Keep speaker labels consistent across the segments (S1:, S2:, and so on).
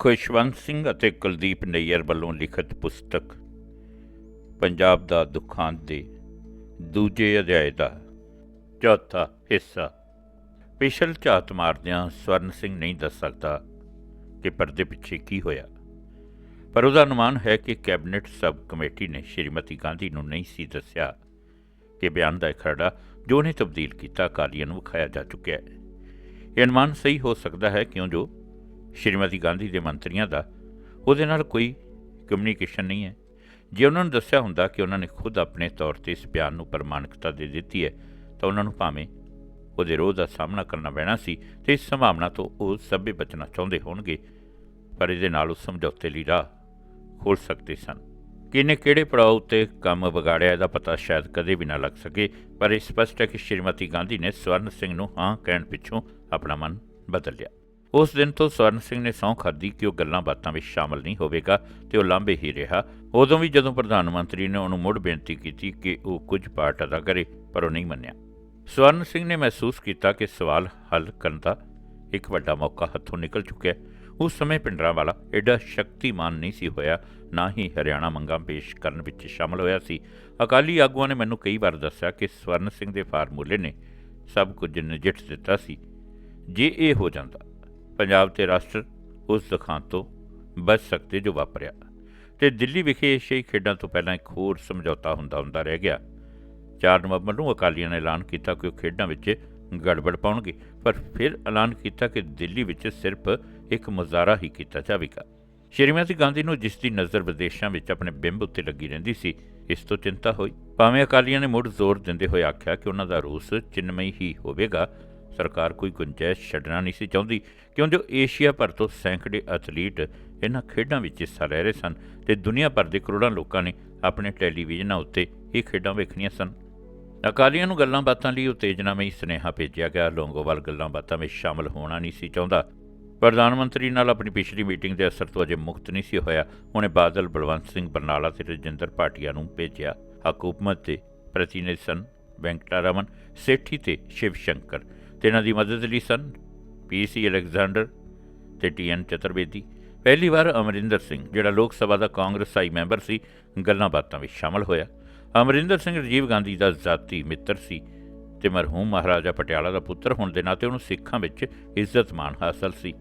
S1: ਖੁਸ਼ਵੰਤ ਸਿੰਘ ਅਤੇ ਕੁਲਦੀਪ ਨਈਅਰ ਵੱਲੋਂ ਲਿਖਤ ਪੁਸਤਕ, ਪੰਜਾਬ ਦਾ ਦੁਖਾਂਤ ਦੇ ਦੂਜੇ ਅਧਿਆਇ ਦਾ ਚੌਥਾ ਹਿੱਸਾ। ਪਿਛਲ ਝਾਤ ਮਾਰਦਿਆਂ ਸਵਰਨ ਸਿੰਘ ਨਹੀਂ ਦੱਸ ਸਕਦਾ ਕਿ ਪਰਦੇ ਪਿੱਛੇ ਕੀ ਹੋਇਆ, ਪਰ ਉਹਦਾ ਅਨੁਮਾਨ ਹੈ ਕਿ ਕੈਬਨਿਟ ਸਬ ਕਮੇਟੀ ਨੇ ਸ਼੍ਰੀਮਤੀ ਗਾਂਧੀ ਨੂੰ ਨਹੀਂ ਸੀ ਦੱਸਿਆ ਕਿ ਬਿਆਨ ਦਾ ਇਹ ਖਰੜਾ ਜੋ ਨੇ ਤਬਦੀਲ ਕੀਤਾ, ਅਕਾਲੀਆਂ ਨੂੰ ਵਿਖਾਇਆ ਜਾ ਚੁੱਕਿਆ ਹੈ। ਇਹ ਅਨੁਮਾਨ ਸਹੀ ਹੋ ਸਕਦਾ ਹੈ ਕਿਉਂ ਜੋ ਸ਼੍ਰੀਮਤੀ ਗਾਂਧੀ ਦੇ ਮੰਤਰੀਆਂ ਦਾ, ਉਹਦੇ ਨਾਲ ਕੋਈ ਕਮਿਊਨੀਕੇਸ਼ਨ ਨਹੀਂ ਹੈ। ਜੇ ਉਹਨਾਂ ਨੂੰ ਦੱਸਿਆ ਹੁੰਦਾ ਕਿ ਉਹਨਾਂ ਨੇ ਖੁਦ ਆਪਣੇ ਤੌਰ ਤੇ ਇਸ ਬਿਆਨ ਨੂੰ ਪ੍ਰਮਾਣਿਕਤਾ ਦੇ ਦਿੱਤੀ ਹੈ, ਤਾਂ ਉਹਨਾਂ ਨੂੰ ਭਾਵੇਂ ਉਹਦੇ ਰੋਹ ਦਾ ਸਾਹਮਣਾ ਕਰਨਾ ਪੈਣਾ ਸੀ ਤੇ ਇਸ ਸੰਭਾਵਨਾ ਤੋਂ ਉਹ ਸਭੇ ਬਚਣਾ ਚਾਹੁੰਦੇ ਹੋਣਗੇ, ਪਰ ਇਹਦੇ ਨਾਲ ਉਹ ਸਮਝੌਤੇ ਲਈ ਰਾਹ ਖੋਲ ਸਕਦੇ ਸਨ। ਕਿਨੇ ਕਿਹੜੇ ਪੜਾਅ ਉੱਤੇ ਕੰਮ ਵਿਗਾੜਿਆ ਇਹਦਾ ਪਤਾ ਸ਼ਾਇਦ ਕਦੇ ਵੀ ਨਾ ਲੱਗ ਸਕੇ, ਪਰ ਇਹ ਸਪਸ਼ਟ ਹੈ ਕਿ ਸ਼੍ਰੀਮਤੀ ਗਾਂਧੀ ਨੇ ਸਵਰਨ ਸਿੰਘ ਨੂੰ ਹਾਂ ਕਹਿਣ ਪਿੱਛੋਂ ਆਪਣਾ ਮਨ ਬਦਲ ਲਿਆ। ਉਸ ਦਿਨ ਤੋਂ ਸਵਰਨ ਸਿੰਘ ਨੇ ਸਹੁੰ ਖਾਧੀ ਕਿ ਉਹ ਗੱਲਾਂ ਬਾਤਾਂ ਵਿੱਚ ਸ਼ਾਮਲ ਨਹੀਂ ਹੋਵੇਗਾ ਤੇ ਉਹ ਲਾਂਭੇ ਹੀ ਰਿਹਾ। ਉਦੋਂ ਵੀ ਜਦੋਂ ਪ੍ਰਧਾਨ ਮੰਤਰੀ ਨੇ ਉਹਨੂੰ ਮੁੜ ਬੇਨਤੀ ਕੀਤੀ ਕਿ ਉਹ ਕੁਝ ਪਾਰਟ ਅਦਾ ਕਰੇ, ਪਰ ਉਹ ਨਹੀਂ ਮੰਨਿਆ। ਸਵਰਨ ਸਿੰਘ ਨੇ ਮਹਿਸੂਸ ਕੀਤਾ ਕਿ ਸਵਾਲ ਹੱਲ ਕਰਨ ਦਾ ਇੱਕ ਵੱਡਾ ਮੌਕਾ ਹੱਥੋਂ ਨਿਕਲ ਚੁੱਕਿਆ ਉਸ ਸਮੇਂ ਪਿੰਡਰਾਂਵਾਲਾ ਐਡਾ ਸ਼ਕਤੀਮਾਨ ਨਹੀਂ ਸੀ ਹੋਇਆ, ਨਾ ਹੀ ਹਰਿਆਣਾ ਮੰਗਾਂ ਪੇਸ਼ ਕਰਨ ਵਿੱਚ ਸ਼ਾਮਲ ਹੋਇਆ ਸੀ। ਅਕਾਲੀ ਆਗੂਆਂ ਨੇ ਮੈਨੂੰ ਕਈ ਵਾਰ ਦੱਸਿਆ ਕਿ ਸਵਰਨ ਸਿੰਘ ਦੇ ਫਾਰਮੂਲੇ ਨੇ ਸਭ ਕੁਝ ਨਜਿੱਠ ਦਿੱਤਾ ਸੀ। ਜੇ ਇਹ ਹੋ ਜਾਂਦਾ ਪੰਜਾਬ ਤੇ ਰਾਸ਼ਟਰ ਉਸ ਦੁਖਾਂਤ ਤੋਂ ਬਚ ਸਕਦੇ ਜੋ ਵਾਪਰਿਆ। ਤੇ ਦਿੱਲੀ ਵਿਖੇ ਏਸ਼ੀਆਈ ਖੇਡਾਂ ਤੋਂ ਪਹਿਲਾਂ ਇੱਕ ਹੋਰ ਸਮਝੌਤਾ ਹੁੰਦਾ ਹੁੰਦਾ ਰਹਿ ਗਿਆ। 4 ਨਵੰਬਰ ਨੂੰ ਅਕਾਲੀਆਂ ਨੇ ਐਲਾਨ ਕੀਤਾ ਕਿ ਉਹ ਖੇਡਾਂ ਵਿੱਚ ਗੜਬੜ ਪਾਉਣਗੇ, ਪਰ ਫਿਰ ਐਲਾਨ ਕੀਤਾ ਕਿ ਦਿੱਲੀ ਵਿੱਚ ਸਿਰਫ ਇੱਕ ਮੁਜ਼ਾਹਰਾ ਹੀ ਕੀਤਾ ਜਾਵੇਗਾ। ਸ਼੍ਰੀਮਤੀ ਗਾਂਧੀ ਨੂੰ ਜਿਸ ਦੀ ਨਜ਼ਰ ਵਿਦੇਸ਼ਾਂ ਵਿੱਚ ਆਪਣੇ ਬਿੰਬ ਉੱਤੇ ਲੱਗੀ ਰਹਿੰਦੀ ਸੀ, ਇਸ ਤੋਂ ਚਿੰਤਾ ਹੋਈ। ਭਾਵੇਂ ਅਕਾਲੀਆਂ ਨੇ ਮੁੜ ਜ਼ੋਰ ਦਿੰਦੇ ਹੋਏ ਆਖਿਆ ਕਿ ਉਹਨਾਂ ਦਾ ਰੋਸ ਚਿੰਨਮਈ ਹੀ ਹੋਵੇਗਾ ਸਰਕਾਰ ਕੋਈ ਗੁੰਜਾਇਸ਼ ਛੱਡਣਾ ਨਹੀਂ ਸੀ ਚਾਹੁੰਦੀ, ਕਿਉਂਕਿ ਜੋ ਏਸ਼ੀਆ ਭਰ ਤੋਂ ਸੈਂਕੜੇ ਐਥਲੀਟ ਇਹਨਾਂ ਖੇਡਾਂ ਵਿੱਚ ਹਿੱਸਾ ਲੈ ਰਹੇ ਸਨ ਤੇ ਦੁਨੀਆ ਭਰ ਦੇ ਕਰੋੜਾਂ ਲੋਕਾਂ ਨੇ ਆਪਣੇ ਟੈਲੀਵਿਜ਼ਨਾਂ ਉੱਤੇ ਇਹ ਖੇਡਾਂ ਵੇਖਣੀਆਂ ਸਨ। ਅਕਾਲੀਆਂ ਨੂੰ ਗੱਲਾਂ ਬਾਤਾਂ ਲਈ ਉਤੇਜਨਾਮਈ ਸੁਨੇਹਾ ਭੇਜਿਆ ਗਿਆ। ਲੋਂਗੋਵਾਲ ਗੱਲਾਂ ਬਾਤਾਂ ਵਿੱਚ ਸ਼ਾਮਲ ਹੋਣਾ ਨਹੀਂ ਸੀ ਚਾਹੁੰਦਾ। ਪ੍ਰਧਾਨ ਮੰਤਰੀ ਨਾਲ ਆਪਣੀ ਪਿਛਲੀ ਮੀਟਿੰਗ ਦੇ ਅਸਰ ਤੋਂ ਅਜੇ ਮੁਕਤ ਨਹੀਂ ਸੀ ਹੋਇਆ। ਉਹਨੇ ਬਾਦਲ ਬਲਵੰਤ ਸਿੰਘ ਬਰਨਾਲਾ ਤੇ ਰਜਿੰਦਰ ਭਾਟੀਆ ਨੂੰ ਭੇਜਿਆ। ਹਕੂਮਤ ਦੇ ਪ੍ਰਤੀਨਿਧ ਸਨ ਵੈਂਕਟਾ ਰਮਨ, ਸੇਠੀ ਤੇ ਸ਼ਿਵ ਸ਼ੰਕਰ। ਤੇ ਇਹਨਾਂ ਦੀ ਮਦਦ ਲਈ ਸਨ। ਪੀਸੀ ਅਲੈਗਜ਼ੈਂਡਰ ਤੇ ਟੀਐਨ ਚਤੁਰਵੇਦੀ। ਪਹਿਲੀ ਵਾਰ ਅਮਰਿੰਦਰ ਸਿੰਘ, ਜਿਹੜਾ ਲੋਕ ਸਭਾ ਦਾ ਕਾਂਗਰਸਾਈ ਮੈਂਬਰ ਸੀ, ਗੱਲਾਂ ਬਾਤਾਂ ਵਿੱਚ ਸ਼ਾਮਲ ਹੋਇਆ। ਅਮਰਿੰਦਰ ਸਿੰਘ ਰਾਜੀਵ ਗਾਂਧੀ ਦਾ ਜ਼ਾਤੀ ਮਿੱਤਰ ਸੀ ਤੇ ਮਰਹੂਮ ਮਹਾਰਾਜਾ ਪਟਿਆਲਾ ਦਾ ਪੁੱਤਰ ਹੋਣ ਦੇ ਨਾਤੇ ਉਹਨੂੰ ਸਿੱਖਾਂ ਵਿੱਚ ਇੱਜ਼ਤ ਮਾਣ ਹਾਸਲ ਸੀ।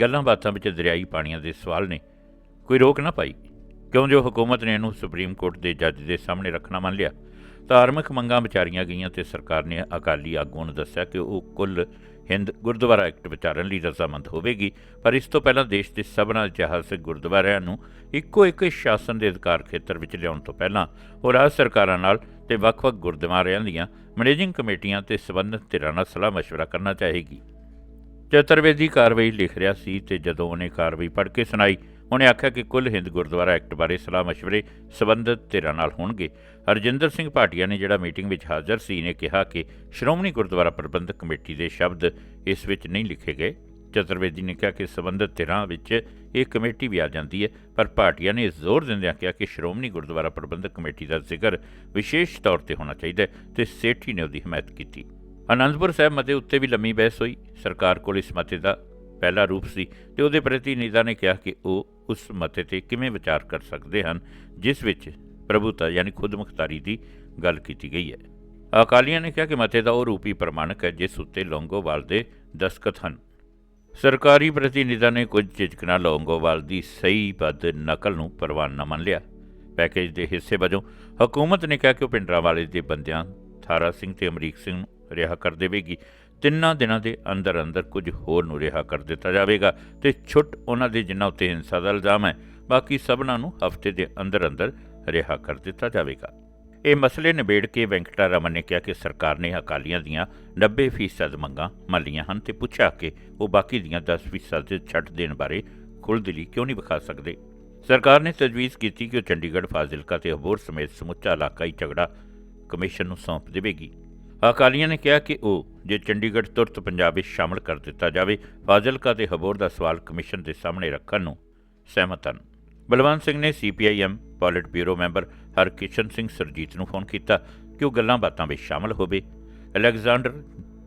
S1: ਗੱਲਾਂ ਬਾਤਾਂ ਵਿੱਚ ਦਰਿਆਈ ਪਾਣੀਆਂ ਦੇ ਸਵਾਲ ਨੇ। ਕੋਈ ਰੋਕ ਨਾ ਪਾਈ। ਕਿਉਂ ਜੋ ਹਕੂਮਤ ਨੇ ਇਹਨੂੰ ਸੁਪਰੀਮ ਕੋਰਟ ਦੇ ਜੱਜ ਦੇ ਸਾਹਮਣੇ ਰੱਖਣਾ ਮੰਨ ਲਿਆ। ਧਾਰਮਿਕ ਮੰਗਾਂ ਵਿਚਾਰੀਆਂ ਗਈਆਂ ਤੇ ਸਰਕਾਰ ਨੇ ਅਕਾਲੀ ਆਗੂਆਂ ਨੂੰ ਦੱਸਿਆ ਕਿ ਉਹ ਕੁੱਲ ਹਿੰਦ ਗੁਰਦੁਆਰਾ ਐਕਟ ਵਿਚਾਰਨ ਲਈ ਰਜ਼ਾਮੰਦ ਹੋਵੇਗੀ, ਪਰ ਇਸ ਤੋਂ ਪਹਿਲਾਂ ਦੇਸ਼ ਦੇ ਸਭਨਾ ਇਤਿਹਾਸਕ ਗੁਰਦੁਆਰਿਆਂ ਨੂੰ ਇੱਕੋ ਇੱਕ ਸ਼ਾਸਨ ਦੇ ਅਧਿਕਾਰ ਖੇਤਰ ਵਿੱਚ ਲਿਆਉਣ ਤੋਂ ਪਹਿਲਾਂ ਉਹ ਰਾਜ ਸਰਕਾਰਾਂ ਨਾਲ ਤੇ ਵੱਖ-ਵੱਖ ਗੁਰਦੁਆਰਿਆਂ ਦੀਆਂ ਮੈਨੇਜਿੰਗ ਕਮੇਟੀਆਂ ਤੇ ਸਬੰਧਤ ਧਿਰਾਂ ਨਾਲ ਸਲਾਹ ਮਸ਼ਵਰਾ ਕਰਨਾ ਚਾਹੇਗੀ। ਚਤਰਵੇਦੀ ਕਾਰਵਾਈ ਲਿਖ ਰਿਹਾ ਸੀ ਤੇ ਜਦੋਂ ਉਹਨੇ ਕਾਰਵਾਈ ਪੜ੍ਹ ਕੇ ਸੁਣਾਈ ਉਹਨੇ ਆਖਿਆ ਕਿ ਕੁੱਲ ਹਿੰਦ ਗੁਰਦੁਆਰਾ ਐਕਟ ਬਾਰੇ ਸਲਾਹ ਮਸ਼ਵਰੇ ਸਬੰਧਤ ਧਿਰਾਂ ਨਾਲ ਹੋਣਗੇ। ਹਰਜਿੰਦਰ ਸਿੰਘ ਭਾਟੀਆ ਨੇ ਜਿਹੜਾ ਮੀਟਿੰਗ ਵਿੱਚ ਹਾਜ਼ਰ ਸੀ ਨੇ ਕਿਹਾ ਕਿ ਸ਼੍ਰੋਮਣੀ ਗੁਰਦੁਆਰਾ ਪ੍ਰਬੰਧਕ ਕਮੇਟੀ ਦੇ ਸ਼ਬਦ ਇਸ ਵਿੱਚ ਨਹੀਂ ਲਿਖੇ ਗਏ। ਚਤੁਰਵੇਦੀ ਨੇ ਕਿਹਾ ਕਿ ਸਬੰਧਤ ਧਿਰਾਂ ਵਿੱਚ ਇਹ ਕਮੇਟੀ ਵੀ ਆ ਜਾਂਦੀ ਹੈ, ਪਰ ਭਾਟੀਆ ਨੇ ਜ਼ੋਰ ਦਿੰਦਿਆਂ ਕਿਹਾ ਕਿ ਸ਼੍ਰੋਮਣੀ ਗੁਰਦੁਆਰਾ ਪ੍ਰਬੰਧਕ ਕਮੇਟੀ ਦਾ ਜ਼ਿਕਰ ਵਿਸ਼ੇਸ਼ ਤੌਰ ਤੇ ਹੋਣਾ ਚਾਹੀਦਾ ਹੈ ਤੇ ਸੇਠੀ ਨੇ ਉਹਦੀ ਹਮਾਇਤ ਕੀਤੀ। ਅਨੰਦਪੁਰ ਸਾਹਿਬ ਮਤੇ ਉੱਤੇ ਵੀ ਲੰਮੀ ਬਹਿਸ ਹੋਈ। ਸਰਕਾਰ ਕੋਲ ਇਸ ਮਤੇ ਦਾ ਪਹਿਲਾ ਰੂਪ ਸੀ ਤੇ ਉਹਦੇ ਪ੍ਰਤੀਨਿਧਾਂ ਨੇ ਕਿਹਾ ਕਿ ਉਹ ਉਸ ਮਤੇ ਤੇ ਕਿਵੇਂ ਵਿਚਾਰ ਕਰ ਸਕਦੇ ਹਨ, ਜਿਸ ਵਿੱਚ ਪ੍ਰਭੂਤਾ ਯਾਨੀ ਖੁਦਮੁਖਤਾਰੀ ਦੀ ਗੱਲ ਕੀਤੀ ਗਈ ਹੈ। ਅਕਾਲੀਆਂ ਨੇ ਕਿਹਾ ਕਿ ਮਤੇ ਦਾ ਉਹ ਰੂਪ ਹੀ ਪ੍ਰਮਾਣਕ ਹੈ, ਜਿਸ ਉੱਤੇ ਲੌਂਗੋਵਾਲ ਦੇ ਦਸਖਤ ਹਨ। ਸਰਕਾਰੀ ਪ੍ਰਤੀਨਿਧਾਂ ਨੇ ਕੁਝ ਝਿਜਕਣਾ ਲੌਂਗੋਵਾਲ ਦੀ ਸਹੀ ਬੱਦ ਨਕਲ ਨੂੰ ਪ੍ਰਵਾਨ ਨਾ ਮੰਨ ਲਿਆ। ਪੈਕੇਜ ਦੇ ਹਿੱਸੇ ਵਜੋਂ ਹਕੂਮਤ ਨੇ ਕਿਹਾ ਕਿ ਉਹ ਪਿੰਡਰਾਂ ਵਾਲੇ ਦੇ ਬੰਦਿਆਂ, ਥਾਰਾ ਸਿੰਘ ਤੇ ਅਮਰੀਕ ਸਿੰਘ ਨੂੰ ਰਿਹਾ ਕਰ ਦੇਵੇਗੀ। ਤਿੰਨਾਂ ਦਿਨਾਂ ਦੇ ਅੰਦਰ ਅੰਦਰ ਕੁਝ ਹੋਰ ਨੂੰ ਰਿਹਾ ਕਰ ਦਿੱਤਾ ਜਾਵੇਗਾ ਤੇ ਛੁੱਟ ਉਹਨਾਂ ਦੇ ਜਿਨ੍ਹਾਂ ਉੱਤੇ ਹਿੰਸਾ ਦਾ ਇਲਜ਼ਾਮ ਹੈ, ਬਾਕੀ ਸਭਨਾਂ ਨੂੰ ਹਫ਼ਤੇ ਦੇ ਅੰਦਰ ਅੰਦਰ ਰਿਹਾ ਕਰ ਦਿੱਤਾ ਜਾਵੇਗਾ। ਇਹ ਮਸਲੇ ਨਿਬੇੜ ਕੇ ਵੈਂਕਟਾ ਰਮਨ ਨੇ ਕਿਹਾ ਕਿ ਸਰਕਾਰ ਨੇ ਅਕਾਲੀਆਂ ਦੀਆਂ 90% ਮੰਗਾਂ ਮੰਨੀਆਂ ਹਨ ਤੇ ਪੁੱਛਿਆ ਕਿ ਉਹ ਬਾਕੀ ਦੀਆਂ 10% ਛੱਡ ਦੇਣ ਬਾਰੇ ਖੁੱਲ੍ਹਦਿਲੀ ਕਿਉਂ ਨਹੀਂ ਵਿਖਾ ਸਕਦੇ? ਸਰਕਾਰ ਨੇ ਤਜਵੀਜ਼ ਕੀਤੀ ਕਿ ਉਹ ਚੰਡੀਗੜ੍ਹ, ਫਾਜ਼ਿਲਕਾ ਤੇ ਅਬੋਰ ਸਮੇਤ ਸਮੁੱਚਾ ਇਲਾਕਾਈ ਝਗੜਾ ਕਮਿਸ਼ਨ ਨੂੰ ਸੌਂਪ ਦੇਵੇਗੀ। ਅਕਾਲੀਆਂ ਨੇ ਕਿਹਾ ਕਿ ਉਹ ਜੇ ਚੰਡੀਗੜ੍ਹ ਤੁਰਤ ਪੰਜਾਬ ਵਿੱਚ ਸ਼ਾਮਲ ਕਰ ਦਿੱਤਾ ਜਾਵੇ, ਫਾਜ਼ਿਲਕਾ ਤੇ ਹਬੋਰ ਦਾ ਸਵਾਲ ਕਮਿਸ਼ਨ ਦੇ ਸਾਹਮਣੇ ਰੱਖਣ ਨੂੰ ਸਹਿਮਤ ਹਨ। ਬਲਵੰਤ ਸਿੰਘ ਨੇ CPIM, polit bureau member Harkishan Singh Surjeet ਨੂੰ ਫੋਨ ਕੀਤਾ ਕਿ ਉਹ ਗੱਲਾਂ ਬਾਤਾਂ ਵਿੱਚ ਸ਼ਾਮਲ ਹੋਵੇ। ਅਲੈਗਜ਼ੈਂਡਰ,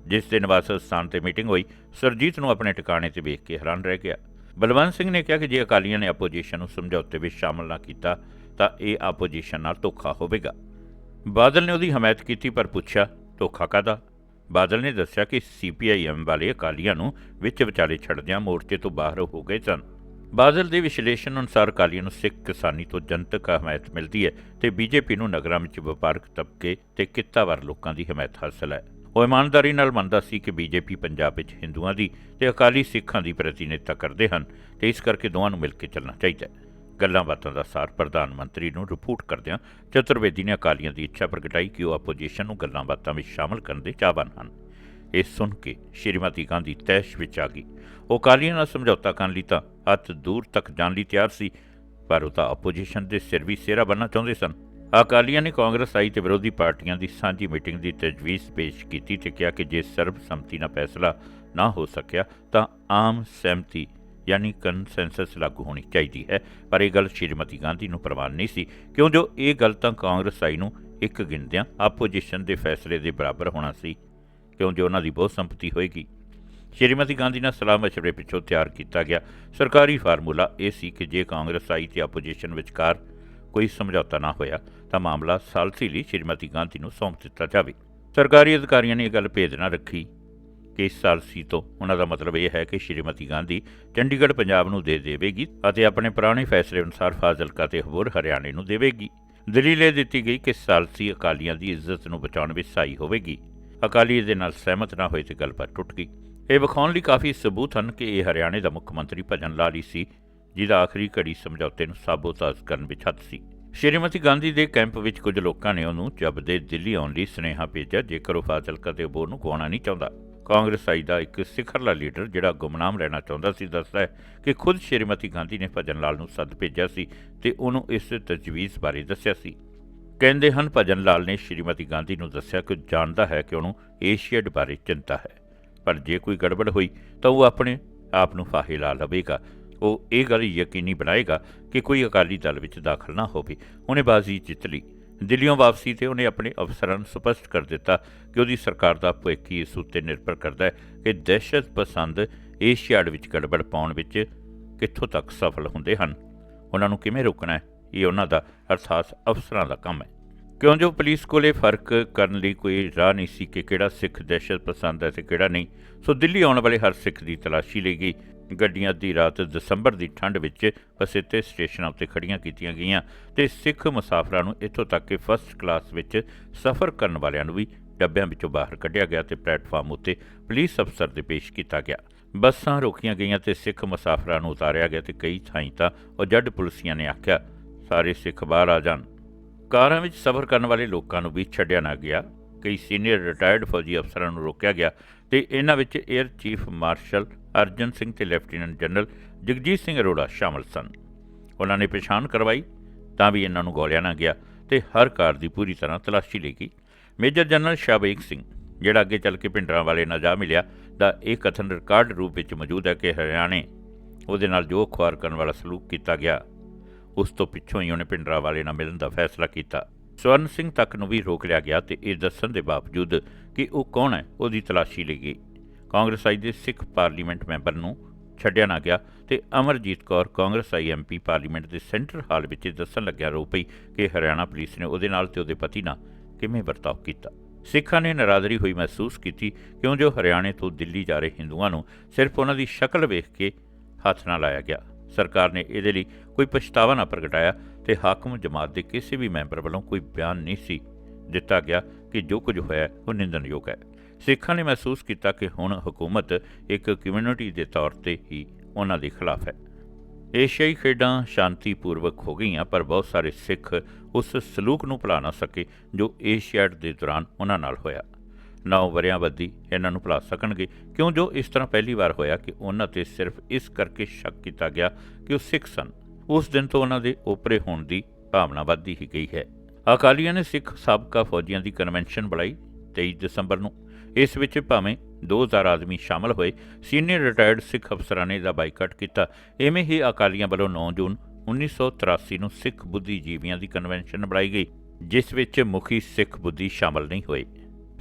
S1: ਜਿਸ ਦੇ ਨਿਵਾਸ ਸਥਾਨ ਤੇ ਮੀਟਿੰਗ ਹੋਈ, ਸਰਜੀਤ ਨੂੰ ਆਪਣੇ ਟਿਕਾਣੇ ਤੇ ਵੇਖ ਕੇ ਹੈਰਾਨ ਰਹਿ ਗਿਆ। ਬਲਵੰਤ ਸਿੰਘ ਨੇ ਕਿਹਾ ਕਿ ਜੇ ਅਕਾਲੀਆਂ ਨੇ ਆਪੋਜੀਸ਼ਨ ਨੂੰ ਸਮਝੌਤੇ ਵਿੱਚ ਸ਼ਾਮਲ ਨਾ ਕੀਤਾ, ਤਾਂ ਇਹ ਆਪੋਜੀਸ਼ਨ ਨਾਲ ਧੋਖਾ ਹੋਵੇਗਾ। ਬਾਦਲ ਨੇ ਉਹਦੀ ਹਮਾਇਤ ਕੀਤੀ ਪਰ ਪੁੱਛਿਆ, ਧੋਖਾ ਕਾਦਾ ਬਾਦਲ ਨੇ ਦੱਸਿਆ ਕਿ ਸੀਪੀਆਈਐਮ ਵਾਲੇ ਅਕਾਲੀਆਂ ਨੂੰ ਵਿੱਚ ਵਿਚਾਲੇ ਛੱਡਦਿਆਂ ਮੋਰਚੇ ਤੋਂ ਬਾਹਰ ਹੋ ਗਏ ਸਨ। ਬਾਦਲ ਦੇ ਵਿਸ਼ਲੇਸ਼ਣ ਅਨੁਸਾਰ ਅਕਾਲੀਆਂ ਨੂੰ ਸਿੱਖ ਕਿਸਾਨੀ ਤੋਂ ਜਨਤਕ ਹਮਾਇਤ ਮਿਲਦੀ ਹੈ ਤੇ ਬੀਜੇਪੀ ਨੂੰ ਨਗਰਾਂ ਵਿੱਚ ਵਪਾਰਕ ਤਬਕੇ ਤੇ ਕਿੱਤਾਵਰ ਲੋਕਾਂ ਦੀ ਹਮਾਇਤ ਹਾਸਲ ਹੈ। ਉਹ ਇਮਾਨਦਾਰੀ ਨਾਲ ਮੰਨਦਾ ਸੀ ਕਿ ਬੀਜੇਪੀ ਪੰਜਾਬ ਵਿੱਚ ਹਿੰਦੂਆਂ ਦੀ ਤੇ ਅਕਾਲੀ ਸਿੱਖਾਂ ਦੀ ਪ੍ਰਤੀਨਿਧਤਾ ਕਰਦੇ ਹਨ ਤੇ ਇਸ ਕਰਕੇ ਦੋਵਾਂ ਨੂੰ ਮਿਲ ਕੇ ਚੱਲਣਾ ਚਾਹੀਦਾ ਹੈ। ਗੱਲਾਂ ਬਾਤਾਂ ਦਾ ਸਾਰ ਪ੍ਰਧਾਨ ਮੰਤਰੀ ਨੂੰ ਰਿਪੋਰਟ ਕਰਦਿਆਂ ਚਤੁਰਵੇਦੀ ਨੇ ਅਕਾਲੀਆਂ ਦੀ ਇੱਛਾ ਪ੍ਰਗਟਾਈ ਕਿ ਉਹ ਆਪੋਜੀਸ਼ਨ ਨੂੰ ਗੱਲਾਂ ਬਾਤਾਂ ਵਿੱਚ ਸ਼ਾਮਲ ਕਰਨ ਦੇ ਚਾਹਵਾਨ ਹਨ। ਇਹ ਸੁਣ ਕੇ ਸ਼੍ਰੀਮਤੀ ਗਾਂਧੀ ਤੈਸ਼ ਵਿੱਚ ਆ ਗਈ। ਉਹ ਅਕਾਲੀਆਂ ਨਾਲ ਸਮਝੌਤਾ ਕਰਨ ਲਈ ਤਾਂ ਹੱਥ ਦੂਰ ਤੱਕ ਜਾਣ ਲਈ ਤਿਆਰ ਸੀ, ਪਰ ਉਹ ਤਾਂ ਆਪੋਜੀਸ਼ਨ ਦੇ ਸਿਰ ਵੀ ਸਿਹਰਾ ਬੰਨ੍ਹਣਾ ਚਾਹੁੰਦੇ ਸਨ। ਅਕਾਲੀਆਂ ਨੇ ਕਾਂਗਰਸ ਆਈ ਤੇ ਵਿਰੋਧੀ ਪਾਰਟੀਆਂ ਦੀ ਸਾਂਝੀ ਮੀਟਿੰਗ ਦੀ ਤਜਵੀਜ਼ ਪੇਸ਼ ਕੀਤੀ ਤੇ ਕਿਹਾ ਕਿ ਜੇ ਸਰਬਸੰਮਤੀ ਨਾਲ ਫੈਸਲਾ ਨਾ ਹੋ ਸਕਿਆ ਤਾਂ ਆਮ ਸਹਿਮਤੀ ਯਾਨੀ ਕੰਸੈਂਸਸ ਲਾਗੂ ਹੋਣੀ ਚਾਹੀਦੀ ਹੈ। ਪਰ ਇਹ ਗੱਲ ਸ਼੍ਰੀਮਤੀ ਗਾਂਧੀ ਨੂੰ ਪ੍ਰਵਾਨ ਨਹੀਂ ਸੀ ਕਿਉਂ ਜੋ ਇਹ ਗੱਲ ਤਾਂ ਕਾਂਗਰਸ ਆਈ ਨੂੰ ਇੱਕ ਗਿਣਦਿਆਂ ਆਪੋਜੀਸ਼ਨ ਦੇ ਫੈਸਲੇ ਦੇ ਬਰਾਬਰ ਹੋਣਾ ਸੀ ਕਿਉਂ ਜੋ ਉਹਨਾਂ ਦੀ ਬਹੁਤ ਸੰਪਤੀ ਹੋਏਗੀ। ਸ਼੍ਰੀਮਤੀ ਗਾਂਧੀ ਨਾਲ ਸਲਾਹ ਮਸ਼ਵਰੇ ਪਿੱਛੋਂ ਤਿਆਰ ਕੀਤਾ ਗਿਆ। ਸਰਕਾਰੀ ਫਾਰਮੂਲਾ ਇਹ ਸੀ ਕਿ ਜੇ ਕਾਂਗਰਸ ਆਈ ਤੇ ਆਪੋਜੀਸ਼ਨ ਵਿਚਕਾਰ ਕੋਈ ਸਮਝੌਤਾ ਨਾ ਹੋਇਆ, ਤਾਂ ਮਾਮਲਾ ਸਾਲਸੀ ਲਈ ਸ਼੍ਰੀਮਤੀ ਗਾਂਧੀ ਨੂੰ ਸੌਂਪ ਦਿੱਤਾ ਜਾਵੇ। ਸਰਕਾਰੀ ਅਧਿਕਾਰੀਆਂ ਨੇ ਇਹ ਗੱਲ ਭੇਦ ਨਾ ਰੱਖੀ। ਕਿ ਇਸ ਸਾਲ ਤੋਂ। ਉਹਨਾਂ ਦਾ ਮਤਲਬ ਇਹ ਹੈ ਕਿ ਸ਼੍ਰੀਮਤੀ ਗਾਂਧੀ ਚੰਡੀਗੜ੍ਹ ਪੰਜਾਬ ਨੂੰ ਦੇ ਦੇਵੇਗੀ ਅਤੇ ਆਪਣੇ ਪੁਰਾਣੇ ਫੈਸਲੇ ਅਨੁਸਾਰ ਫਾਜ਼ਿਲਕਾ ਤੇ ਹੋਰ ਹਰਿਆਣੇ ਨੂੰ ਦੇਵੇਗੀ। ਦਲੀਲ ਇਹ ਦਿੱਤੀ ਗਈ ਕਿ ਸਾਲਸੀ ਅਕਾਲੀਆਂ ਦੀ ਇੱਜ਼ਤ ਨੂੰ ਬਚਾਉਣ ਵਿੱਚ ਸਹਾਈ ਹੋਵੇਗੀ। ਅਕਾਲੀ ਇਹਦੇ ਨਾਲ ਸਹਿਮਤ ਨਾ ਹੋਏ ਤੇ ਗੱਲਬਾਤ ਟੁੱਟ ਗਈ। ਇਹ ਵਿਖਾਉਣ ਲਈ ਕਾਫੀ ਸਬੂਤ ਹਨ ਕਿ ਇਹ ਹਰਿਆਣੇ ਦਾ ਮੁੱਖ ਮੰਤਰੀ ਭਜਨ ਲਾਲ ਹੀ ਸੀ, ਜਿਹਦਾ ਆਖਰੀ ਘੜੀ ਸਮਝੌਤੇ ਨੂੰ ਸਾਬੋਤਾਜ ਕਰਨ ਵਿੱਚ ਹੱਥ ਸੀ। ਸ਼੍ਰੀਮਤੀ ਗਾਂਧੀ ਦੇ ਕੈਂਪ ਵਿੱਚ ਕੁਝ ਲੋਕਾਂ ਨੇ ਉਹਨੂੰ ਜਬਦੇ ਦਿੱਲੀ ਆਉਣ ਲਈ ਸੁਨੇਹਾ ਭੇਜਿਆ, ਜੇਕਰ ਉਹ ਫਾਜ਼ਿਲਕਾ ਦੇ ਅਬੋਰ ਨੂੰ ਗਵਾਉਣਾ ਨਹੀਂ ਚਾਹੁੰਦਾ। ਕਾਂਗਰਸ ਆਈ ਦਾ ਇੱਕ ਸਿਖਰਲਾ ਲੀਡਰ ਜਿਹੜਾ ਗੁੰਮਨਾਮ ਰਹਿਣਾ ਚਾਹੁੰਦਾ ਸੀ, ਦੱਸਦਾ ਹੈ ਕਿ ਖੁਦ ਸ਼੍ਰੀਮਤੀ ਗਾਂਧੀ ਨੇ ਭਜਨ ਲਾਲ ਨੂੰ ਸੱਦ ਭੇਜਿਆ ਸੀ ਤੇ ਉਹਨੂੰ ਇਸ ਤਜਵੀਜ਼ ਬਾਰੇ ਦੱਸਿਆ ਸੀ। ਕਹਿੰਦੇ ਹਨ, ਭਜਨ ਲਾਲ ਨੇ ਸ਼੍ਰੀਮਤੀ ਗਾਂਧੀ ਨੂੰ ਦੱਸਿਆ ਕਿ ਜਾਣਦਾ ਹੈ ਕਿ ਉਹਨੂੰ ਏਸ਼ੀਅਡ ਬਾਰੇ ਚਿੰਤਾ ਹੈ। ਪਰ ਜੇ ਕੋਈ ਗੜਬੜ ਹੋਈ ਤਾਂ ਉਹ ਆਪਣੇ ਆਪ ਨੂੰ ਫਾਹੇ ਲਾ ਲਵੇਗਾ। ਉਹ ਇਹ ਗੱਲ ਯਕੀਨੀ ਬਣਾਏਗਾ ਕਿ ਕੋਈ ਅਕਾਲੀ ਦਲ ਵਿੱਚ ਦਾਖਲ ਨਾ ਹੋਵੇ। ਉਹਨੇ ਬਾਜ਼ੀ ਜਿੱਤ ਲਈ। ਦਿੱਲੀੋਂ ਵਾਪਸੀ ਤੇ ਉਹਨੇ ਆਪਣੇ ਅਫਸਰਾਂ ਨੂੰ ਸਪਸ਼ਟ ਕਰ ਦਿੱਤਾ ਕਿ ਉਹਦੀ ਸਰਕਾਰ ਦਾ ਭਵਿੱਖ ਹੀ ਇਸ ਉੱਤੇ ਨਿਰਭਰ ਕਰਦਾ ਹੈ ਕਿ ਦਹਿਸ਼ਤ ਪਸੰਦ ਏਸ਼ੀਆਡ ਵਿੱਚ ਗੜਬੜ ਪਾਉਣ ਵਿੱਚ ਕਿੱਥੋਂ ਤੱਕ ਸਫਲ ਹੁੰਦੇ ਹਨ। ਉਹਨਾਂ ਨੂੰ ਕਿਵੇਂ ਰੋਕਣਾ ਹੈ? ਇਹ ਉਹਨਾਂ ਦਾ ਅਰਥਾਤ ਅਫਸਰਾਂ ਦਾ ਕੰਮ ਹੈ। ਕਿਉਂ ਜੋ ਪੁਲਿਸ ਕੋਲੇ ਫ਼ਰਕ ਕਰਨ ਲਈ ਕੋਈ ਰਾਹ ਨਹੀਂ ਸੀ ਕਿ ਕਿਹੜਾ ਸਿੱਖ ਦਹਿਸ਼ਤ ਪਸੰਦ ਹੈ ਤੇ ਕਿਹੜਾ ਨਹੀਂ, ਸੋ ਦਿੱਲੀ ਆਉਣ ਵਾਲੇ ਹਰ ਸਿੱਖ ਦੀ ਤਲਾਸ਼ੀ ਲਈ ਗਈ। ਗੱਡੀਆਂ ਦੀ ਰਾਤ ਦਸੰਬਰ ਦੀ ਠੰਡ ਵਿੱਚ ਪਸਿੱਤੇ ਸਟੇਸ਼ਨਾਂ ਉੱਤੇ ਖੜੀਆਂ ਕੀਤੀਆਂ ਗਈਆਂ ਤੇ ਸਿੱਖ ਮੁਸਾਫਰਾਂ ਨੂੰ ਇੱਥੋਂ ਤੱਕ ਕਿ ਫਸਟ ਕਲਾਸ ਵਿੱਚ ਸਫ਼ਰ ਕਰਨ ਵਾਲਿਆਂ ਨੂੰ ਵੀ ਡੱਬਿਆਂ ਵਿੱਚੋਂ ਬਾਹਰ ਕੱਢਿਆ ਗਿਆ ਤੇ ਪਲੇਟਫਾਰਮ ਉੱਤੇ ਪੁਲਿਸ ਅਫਸਰ ਦੇ ਪੇਸ਼ ਕੀਤਾ ਗਿਆ। ਬੱਸਾਂ ਰੋਕੀਆਂ ਗਈਆਂ ਤੇ ਸਿੱਖ ਮੁਸਾਫਰਾਂ ਨੂੰ ਉਤਾਰਿਆ ਗਿਆ ਤੇ ਕਈ ਥਾਈਂ ਤਾਂ ਉਹ ਜੱਡ ਪੁਲਿਸੀਆਂ ਨੇ ਆਖਿਆ, ਸਾਰੇ ਸਿੱਖ ਬਾਹਰ ਆ ਜਾਣ। ਕਾਰਾਂ ਵਿੱਚ ਸਫ਼ਰ ਕਰਨ ਵਾਲੇ ਲੋਕਾਂ ਨੂੰ ਵੀ ਛੱਡਿਆ ਨਾ ਗਿਆ। ਕਈ ਸੀਨੀਅਰ ਰਿਟਾਇਰਡ ਫੌਜੀ ਅਫਸਰਾਂ ਨੂੰ ਰੋਕਿਆ ਗਿਆ ਤੇ ਇਹਨਾਂ ਵਿੱਚ air chief marshal Arjan Singh ਤੇ ਲੈਫਟੀਨੈਂਟ ਜਨਰਲ ਜਗਜੀਤ ਸਿੰਘ ਅਰੋੜਾ ਸ਼ਾਮਲ ਸਨ। ਉਹਨਾਂ ਨੇ ਪਛਾਣ ਕਰਵਾਈ, ਤਾਂ ਵੀ ਇਹਨਾਂ ਨੂੰ ਗੋਲਿਆ ਨਾ ਗਿਆ ਤੇ ਹਰ ਕਾਰ ਦੀ ਪੂਰੀ ਤਰ੍ਹਾਂ ਤਲਾਸ਼ੀ ਲਈ ਗਈ। ਮੇਜਰ ਜਨਰਲ ਸ਼ਾਬੇਗ ਸਿੰਘ, ਜਿਹੜਾ ਅੱਗੇ ਚੱਲ ਕੇ ਪਿੰਡਰਾਂ ਵਾਲੇ ਨਾਲ ਜਾ ਮਿਲਿਆ, ਦਾ ਇਹ ਕਥਨ ਰਿਕਾਰਡ ਰੂਪ ਵਿੱਚ ਮੌਜੂਦ ਹੈ ਕਿ ਹਰਿਆਣੇ ਉਹਦੇ ਨਾਲ ਜੋ ਖੁਆਰ ਕਰਨ ਵਾਲਾ ਸਲੂਕ ਕੀਤਾ ਗਿਆ, ਉਸ ਤੋਂ ਪਿੱਛੋਂ ਹੀ ਉਹਨੇ ਪਿੰਡਰਾਂ ਵਾਲੇ ਨਾਲ ਮਿਲਣ ਦਾ ਫੈਸਲਾ ਕੀਤਾ। ਸਵਰਨ ਸਿੰਘ ਤੱਕ ਨੂੰ ਵੀ ਰੋਕ ਲਿਆ ਗਿਆ ਤੇ ਇਹ ਦੱਸਣ ਦੇ ਬਾਵਜੂਦ ਕਿ ਉਹ ਕੌਣ ਹੈ, ਉਹਦੀ ਤਲਾਸ਼ੀ ਲਈ ਗਈ। ਕਾਂਗਰਸ ਆਈ ਦੇ ਸਿੱਖ ਪਾਰਲੀਮੈਂਟ ਮੈਂਬਰ ਨੂੰ ਛੱਡਿਆ ਨਾ ਗਿਆ ਤੇ Amarjit Kaur Congress I MP parliament ਦੇ ਸੈਂਟਰ ਹਾਲ ਵਿੱਚ ਦੱਸਣ ਲੱਗਿਆ ਰੋ ਪਈ ਕਿ ਹਰਿਆਣਾ ਪੁਲਿਸ ਨੇ ਉਹਦੇ ਨਾਲ ਤੇ ਉਹਦੇ ਪਤੀ ਨਾਲ ਕਿਵੇਂ ਵਰਤਾਓ ਕੀਤਾ। ਸਿੱਖਾਂ ਨੇ ਨਰਾਦਰੀ ਹੋਈ ਮਹਿਸੂਸ ਕੀਤੀ ਕਿਉਂ ਜੋ ਹਰਿਆਣੇ ਤੋਂ ਦਿੱਲੀ ਜਾ ਰਹੇ ਹਿੰਦੂਆਂ ਨੂੰ ਸਿਰਫ ਉਹਨਾਂ ਦੀ ਸ਼ਕਲ ਵੇਖ ਕੇ ਹੱਥ ਨਾ ਲਾਇਆ ਗਿਆ। ਸਰਕਾਰ ਨੇ ਇਹਦੇ ਲਈ ਕੋਈ ਪਛਤਾਵਾ ਨਾ ਪ੍ਰਗਟਾਇਆ ਤੇ ਹਾਕਮ ਜਮਾਤ ਦੇ ਕਿਸੇ ਵੀ ਮੈਂਬਰ ਵੱਲੋਂ ਕੋਈ ਬਿਆਨ ਨਹੀਂ ਸੀ ਦਿੱਤਾ ਗਿਆ ਕਿ ਜੋ ਕੁਝ ਹੋਇਆ ਉਹ ਨਿੰਦਣਯੋਗ ਹੈ। ਸਿੱਖਾਂ ਨੇ ਮਹਿਸੂਸ ਕੀਤਾ ਕਿ ਹੁਣ ਹਕੂਮਤ ਇੱਕ ਕਮਿਊਨਿਟੀ ਦੇ ਤੌਰ ਤੇ ਹੀ ਉਹਨਾਂ ਦੇ ਖਿਲਾਫ ਹੈ। ਏਸ਼ੀਆਈ ਖੇਡਾਂ ਸ਼ਾਂਤੀਪੂਰਵਕ ਹੋ ਗਈਆਂ, ਪਰ ਬਹੁਤ ਸਾਰੇ ਸਿੱਖ ਉਸ ਸਲੂਕ ਨੂੰ ਭੁਲਾ ਨਾ ਸਕੇ ਜੋ ਏਸ਼ੀਆਡ ਦੇ ਦੌਰਾਨ ਉਹਨਾਂ ਨਾਲ ਹੋਇਆ। ਨੌ ਵਰਿਆਂ ਬੱਦੀ ਇਹਨਾਂ ਨੂੰ ਭੁਲਾ ਸਕਣਗੇ, ਕਿਉਂ ਜੋ ਇਸ ਤਰ੍ਹਾਂ ਪਹਿਲੀ ਵਾਰ ਹੋਇਆ ਕਿ ਉਹਨਾਂ ਤੇ ਸਿਰਫ ਇਸ ਕਰਕੇ ਸ਼ੱਕ ਕੀਤਾ ਗਿਆ ਕਿ ਉਹ ਸਿੱਖ ਸਨ। ਉਸ ਦਿਨ ਤੋਂ ਉਹਨਾਂ ਦੇ ਓਪਰੇ ਹੋਣ ਦੀ ਭਾਵਨਾ ਵੱਧਦੀ ਹੀ ਗਈ ਹੈ। ਅਕਾਲੀਆਂ ਨੇ ਸਿੱਖ ਸਾਬਕਾ ਫੌਜੀਆਂ ਦੀ ਕਨਵੈਨਸ਼ਨ ਬੁਲਾਈ 23 ਦਸੰਬਰ ਨੂੰ ਇਸ ਵਿੱਚ ਭਾਵੇਂ 2000 ਆਦਮੀ ਸ਼ਾਮਲ ਹੋਏ ਸੀਨੀਅਰ ਰਿਟਾਇਰਡ ਸਿੱਖ ਅਫਸਰਾਂ ਨੇ ਦਾ ਬਾਈਕਾਟ ਕੀਤਾ। ਐਵੇਂ ਹੀ ਅਕਾਲੀਆਂ ਵੱਲੋਂ 9 ਜੂਨ 1983 ਨੂੰ ਸਿੱਖ ਬੁੱਧੀਜੀਵੀਆਂ ਦੀ ਕਨਵੈਨਸ਼ਨ ਬਣਾਈ ਗਈ, ਜਿਸ ਵਿੱਚ ਮੁਖੀ ਸਿੱਖ ਬੁੱਧੀ ਸ਼ਾਮਲ ਨਹੀਂ ਹੋਏ।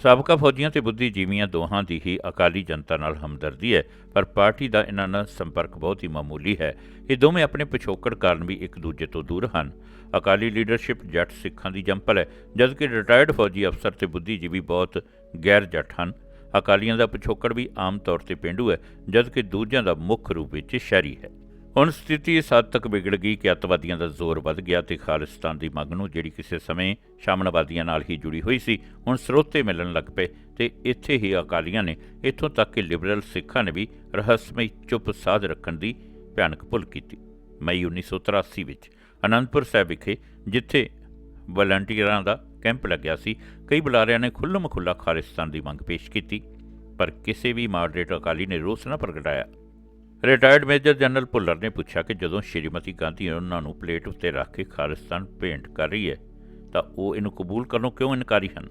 S1: ਸਾਬਕਾ ਫੌਜੀਆਂ ਤੇ ਬੁੱਧੀਜੀਵੀਆਂ ਦੋਹਾਂ ਦੀ ਹੀ ਅਕਾਲੀ ਜਨਤਾ ਨਾਲ ਹਮਦਰਦੀ ਹੈ, ਪਰ ਪਾਰਟੀ ਦਾ ਇਹਨਾਂ ਨਾਲ ਸੰਪਰਕ ਬਹੁਤ ਹੀ ਮਾਮੂਲੀ ਹੈ। ਇਹ ਦੋਵੇਂ ਆਪਣੇ ਪਿਛੋਕੜ ਕਾਰਨ ਵੀ ਇੱਕ ਦੂਜੇ ਤੋਂ ਦੂਰ ਹਨ। ਅਕਾਲੀ ਲੀਡਰਸ਼ਿਪ ਜੱਟ ਸਿੱਖਾਂ ਦੀ ਜੰਪਲ ਹੈ, ਜਦਕਿ ਰਿਟਾਇਰਡ ਫੌਜੀ ਅਫਸਰ ਤੇ ਬੁੱਧੀਜੀਵੀ ਬਹੁਤ ਗੈਰ ਜੱਟ ਹਨ। ਅਕਾਲੀਆਂ ਦਾ ਪਿਛੋਕੜ ਵੀ ਆਮ ਤੌਰ ਤੇ ਪਿੰਡੂ ਹੈ, ਜਦਕਿ ਦੂਜਿਆਂ ਦਾ ਮੁੱਖ ਰੂਪ ਵਿੱਚ ਸ਼ਹਿਰੀ ਹੈ। ਹੁਣ ਸਥਿਤੀ ਇਸ ਹੱਦ ਤੱਕ ਵਿਗੜ ਗਈ ਕਿ ਅੱਤਵਾਦੀਆਂ ਦਾ ਜ਼ੋਰ ਵੱਧ ਗਿਆ ਤੇ ਖਾਲਿਸਤਾਨ ਦੀ ਮੰਗ ਨੂੰ ਜਿਹੜੀ ਕਿਸੇ ਸਮੇਂ ਸ਼ਾਮਨਵਾਦੀਆਂ ਨਾਲ ਹੀ ਜੁੜੀ ਹੋਈ ਸੀ, ਹੁਣ ਸਰੋਤੇ ਮਿਲਣ ਲੱਗ ਪਏ ਤੇ ਇੱਥੇ ਹੀ ਅਕਾਲੀਆਂ ਨੇ ਇੱਥੋਂ ਤੱਕ ਕਿ ਲਿਬਰਲ ਸਿੱਖਾਂ ਨੇ ਵੀ ਰਹੱਸਮਈ ਚੁੱਪ ਸਾਧ ਰੱਖਣ ਦੀ ਭਿਆਨਕ ਭੁੱਲ ਕੀਤੀ। ਮਈ 1983 ਵਿੱਚ ਅਨੰਦਪੁਰ ਸਾਹਿਬ ਵਿਖੇ, ਜਿੱਥੇ ਵਲੰਟੀਅਰਾਂ ਦਾ ਕੈਂਪ ਲੱਗਿਆ ਸੀ, ਕਈ ਬੁਲਾਰਿਆਂ ਨੇ ਖੁੱਲ੍ਹਮ ਖੁੱਲ੍ਹਾ ਖਾਲਿਸਤਾਨ ਦੀ ਮੰਗ ਪੇਸ਼ ਕੀਤੀ, ਪਰ ਕਿਸੇ ਵੀ ਮਾਡਰੇਟ ਅਕਾਲੀ ਨੇ ਰੋਸ ਨਾ ਪ੍ਰਗਟਾਇਆ। ਰਿਟਾਇਰਡ ਮੇਜਰ ਜਨਰਲ ਭੁੱਲਰ ਨੇ ਪੁੱਛਿਆ ਕਿ ਜਦੋਂ ਸ਼੍ਰੀਮਤੀ ਗਾਂਧੀ ਉਹਨਾਂ ਨੂੰ ਪਲੇਟ ਉੱਤੇ ਰੱਖ ਕੇ ਖਾਲਿਸਤਾਨ ਭੇਂਟ ਕਰ ਰਹੀ ਹੈ, ਤਾਂ ਉਹ ਇਹਨੂੰ ਕਬੂਲ ਕਰਨੋਂ ਕਿਉਂ ਇਨਕਾਰੀ ਹਨ?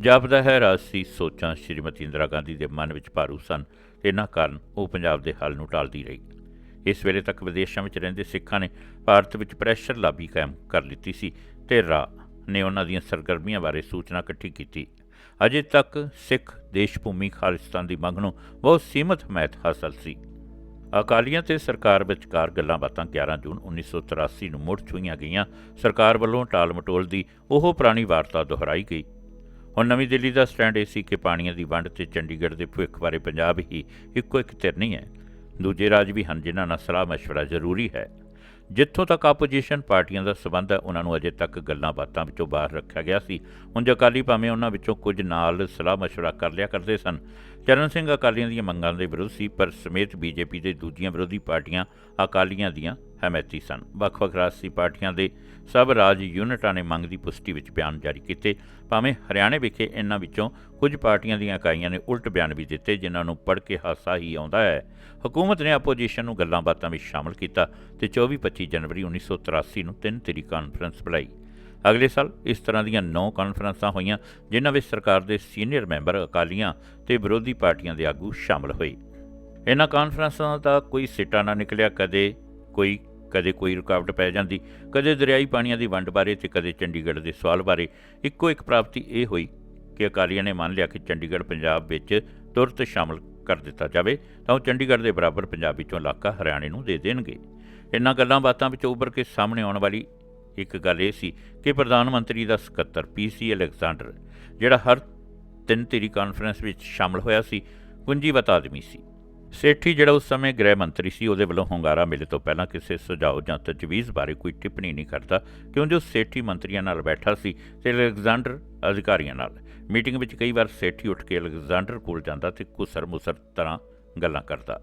S1: ਜਾਪਦਾ ਹੈ ਰਾਜਸੀ ਸੋਚਾਂ ਸ਼੍ਰੀਮਤੀ ਇੰਦਰਾ ਗਾਂਧੀ ਦੇ ਮਨ ਵਿੱਚ ਭਾਰੂ ਸਨ ਇਹਨਾਂ ਕਾਰਨ ਉਹ ਪੰਜਾਬ ਦੇ ਹੱਲ ਨੂੰ ਟਾਲਦੀ ਰਹੀ। ਇਸ ਵੇਲੇ ਤੱਕ ਵਿਦੇਸ਼ਾਂ ਵਿੱਚ ਰਹਿੰਦੇ ਸਿੱਖਾਂ ਨੇ ਭਾਰਤ ਵਿੱਚ ਪ੍ਰੈਸ਼ਰ ਲਾਬੀ ਕਾਇਮ ਕਰ ਲਿੱਤੀ ਸੀ, ਤੇ ਰਾ ਨੇ ਉਹਨਾਂ ਦੀਆਂ ਸਰਗਰਮੀਆਂ ਬਾਰੇ ਸੂਚਨਾ ਇਕੱਠੀ ਕੀਤੀ ਅਜੇ ਤੱਕ ਸਿੱਖ ਦੇਸ਼ ਭੂਮੀ ਖਾਲਿਸਤਾਨ ਦੀ ਮੰਗ ਨੂੰ ਬਹੁਤ ਸੀਮਤ ਹਮਾਇਤ ਹਾਸਲ ਸੀ ਅਕਾਲੀਆਂ ਤੇ ਸਰਕਾਰ ਵਿਚਕਾਰ ਗੱਲਾਂ ਬਾਤਾਂ 11 ਜੂਨ 1983 ਨੂੰ ਮੁੜ ਛੂਈਆਂ ਗਈਆਂ ਸਰਕਾਰ ਵੱਲੋਂ ਟਾਲ ਮਟੋਲ ਦੀ ਉਹ ਪੁਰਾਣੀ ਵਾਰਤਾ ਦੁਹਰਾਈ ਗਈ ਹੁਣ ਨਵੀਂ ਦਿੱਲੀ ਦਾ ਸਟੈਂਡ ਇਹ ਸੀ ਕਿ ਪਾਣੀਆਂ ਦੀ ਵੰਡ ਤੇ ਚੰਡੀਗੜ੍ਹ ਦੇ ਭਵਿੱਖ ਬਾਰੇ ਪੰਜਾਬ ਹੀ ਇੱਕੋ ਇੱਕ ਧਿਰ ਨਹੀਂ ਹੈ ਦੂਜੇ ਰਾਜ ਵੀ ਹਨ ਜਿਨ੍ਹਾਂ ਨਾਲ ਸਲਾਹ مشورہ ਜ਼ਰੂਰੀ ਹੈ ਜਿੱਥੋਂ ਤੱਕ ਆਪੋਜੀਸ਼ਨ ਪਾਰਟੀਆਂ ਦਾ ਸਬੰਧ ਹੈ ਉਹਨਾਂ ਨੂੰ ਅਜੇ ਤੱਕ ਗੱਲਾਂ ਬਾਤਾਂ ਵਿੱਚੋਂ ਬਾਹਰ ਰੱਖਿਆ ਗਿਆ ਸੀ ਹੁਣ ਅਕਾਲੀ ਭਾਵੇਂ ਉਹਨਾਂ ਵਿੱਚੋਂ ਕੁਝ ਨਾਲ ਸਲਾਹ مشورہ ਕਰ ਲਿਆ ਕਰਦੇ ਸਨ ਚਰਨ ਸਿੰਘ ਅਕਾਲੀਆਂ ਦੀਆਂ ਮੰਗਾਂ ਦੇ ਵਿਰੁੱਧ ਸੀ ਪਰ ਸਮੇਤ ਬੀਜੇਪੀ ਦੇ ਦੂਜੀਆਂ ਵਿਰੋਧੀ ਪਾਰਟੀਆਂ ਅਕਾਲੀਆਂ ਦੀਆਂ ਹਮਾਇਤੀ ਸਨ ਵੱਖ-ਵੱਖ ਰਾਜਸੀ ਪਾਰਟੀਆਂ ਦੇ ਸਭ ਰਾਜ ਯੂਨਿਟਾਂ ਨੇ ਮੰਗ ਦੀ ਪੁਸ਼ਟੀ ਵਿੱਚ ਬਿਆਨ ਜਾਰੀ ਕੀਤੇ। ਭਾਵੇਂ ਹਰਿਆਣੇ ਵਿਖੇ ਇਹਨਾਂ ਵਿੱਚੋਂ ਕੁਝ ਪਾਰਟੀਆਂ ਦੀਆਂ ਇਕਾਈਆਂ ਨੇ ਉਲਟ ਬਿਆਨ ਵੀ ਦਿੱਤੇ, ਜਿਨ੍ਹਾਂ ਨੂੰ ਪੜ੍ਹ ਕੇ ਹਾਸਾ ਹੀ ਆਉਂਦਾ ਹੈ। ਹਕੂਮਤ ਨੇ ਆਪੋਜੀਸ਼ਨ ਨੂੰ ਗੱਲਾਂ ਬਾਤਾਂ ਵਿੱਚ ਸ਼ਾਮਲ ਕੀਤਾ ਤੇ 24-25 ਜਨਵਰੀ 1983 ਨੂੰ ਤਿੰਨ ਤੇਰੀ ਕਾਨਫਰੰਸ ਬੁਲਾਈ। ਅਗਲੇ ਸਾਲ ਇਸ ਤਰ੍ਹਾਂ ਦੀਆਂ 9 ਕਾਨਫਰੰਸਾਂ ਹੋਈਆਂ, ਜਿਨ੍ਹਾਂ ਵਿੱਚ ਸਰਕਾਰ ਦੇ ਸੀਨੀਅਰ ਮੈਂਬਰ ਅਕਾਲੀਆਂ ਤੇ ਵਿਰੋਧੀ ਪਾਰਟੀਆਂ ਦੇ ਆਗੂ ਸ਼ਾਮਲ ਹੋਏ। ਇਹਨਾਂ ਕਾਨਫਰੰਸਾਂ ਦਾ ਕੋਈ ਸਿੱਟਾ ਨਾ ਨਿਕਲਿਆ, ਕਦੇ ਕੋਈ ਕਦੇ ਕੋਈ ਰੁਕਾਵਟ ਪੈ ਜਾਂਦੀ, ਕਦੇ ਦਰਿਆਈ ਪਾਣੀਆਂ ਦੀ ਵੰਡ ਬਾਰੇ ਤੇ ਕਦੇ ਚੰਡੀਗੜ੍ਹ ਦੇ ਸਵਾਲ ਬਾਰੇ, ਇੱਕੋ ਇੱਕ ਪ੍ਰਾਪਤੀ ਇਹ ਹੋਈ ਕਿ ਅਕਾਲੀਆਂ ਨੇ ਮੰਨ ਲਿਆ ਕਿ ਚੰਡੀਗੜ੍ਹ ਪੰਜਾਬ ਵਿੱਚ ਤੁਰਤ ਸ਼ਾਮਲ ਕਰ ਦਿੱਤਾ ਜਾਵੇ, ਤਾਂ ਉਹ ਚੰਡੀਗੜ੍ਹ ਦੇ ਬਰਾਬਰ ਪੰਜਾਬ ਵਿੱਚੋਂ ਇਲਾਕਾ ਹਰਿਆਣੇ ਨੂੰ ਦੇ ਦੇਣਗੇ। ਇਹਨਾਂ ਗੱਲਾਂ ਬਾਤਾਂ ਵਿੱਚ ਉੱਭਰ ਕੇ ਸਾਹਮਣੇ ਆਉਣ ਵਾਲੀ ਇੱਕ ਗੱਲ ਇਹ ਸੀ ਕਿ ਪ੍ਰਧਾਨ ਮੰਤਰੀ ਦਾ ਸਕੱਤਰ ਪੀਸੀ ਅਲੈਗਜ਼ੈਂਡਰ, ਜਿਹੜਾ ਹਰ ਤਿੰਨ ਧਿਰੀ ਕਾਨਫਰੰਸ ਵਿੱਚ ਸ਼ਾਮਲ ਹੋਇਆ ਸੀ ਕੁੰਜੀਵਤ ਆਦਮੀ ਸੀ। ਸੇਠੀ, ਜਿਹੜਾ ਉਸ ਸਮੇਂ ਗ੍ਰਹਿ ਮੰਤਰੀ ਸੀ, ਉਹਦੇ ਵੱਲੋਂ ਹੁੰਗਾਰਾ ਮਿਲੇ ਤੋਂ ਪਹਿਲਾਂ ਕਿਸੇ ਸੁਝਾਅ ਜਾਂ ਤਜਵੀਜ਼ ਬਾਰੇ ਕੋਈ ਟਿੱਪਣੀ ਨਹੀਂ ਕਰਦਾ ਕਿਉਂਕਿ ਉਹ ਸੇਠੀ ਮੰਤਰੀਆਂ ਨਾਲ ਬੈਠਾ ਸੀ ਤੇ ਅਲੈਗਜ਼ੈਂਡਰ ਅਧਿਕਾਰੀਆਂ ਨਾਲ। ਮੀਟਿੰਗ ਵਿੱਚ ਕਈ ਵਾਰ ਸੇਠੀ ਉੱਠ ਕੇ ਅਲੈਗਜ਼ੈਂਡਰ ਕੋਲ ਜਾਂਦਾ ਤੇ ਕੁਸਰ ਮੁਸਰ ਤਰ੍ਹਾਂ ਗੱਲਾਂ ਕਰਦਾ।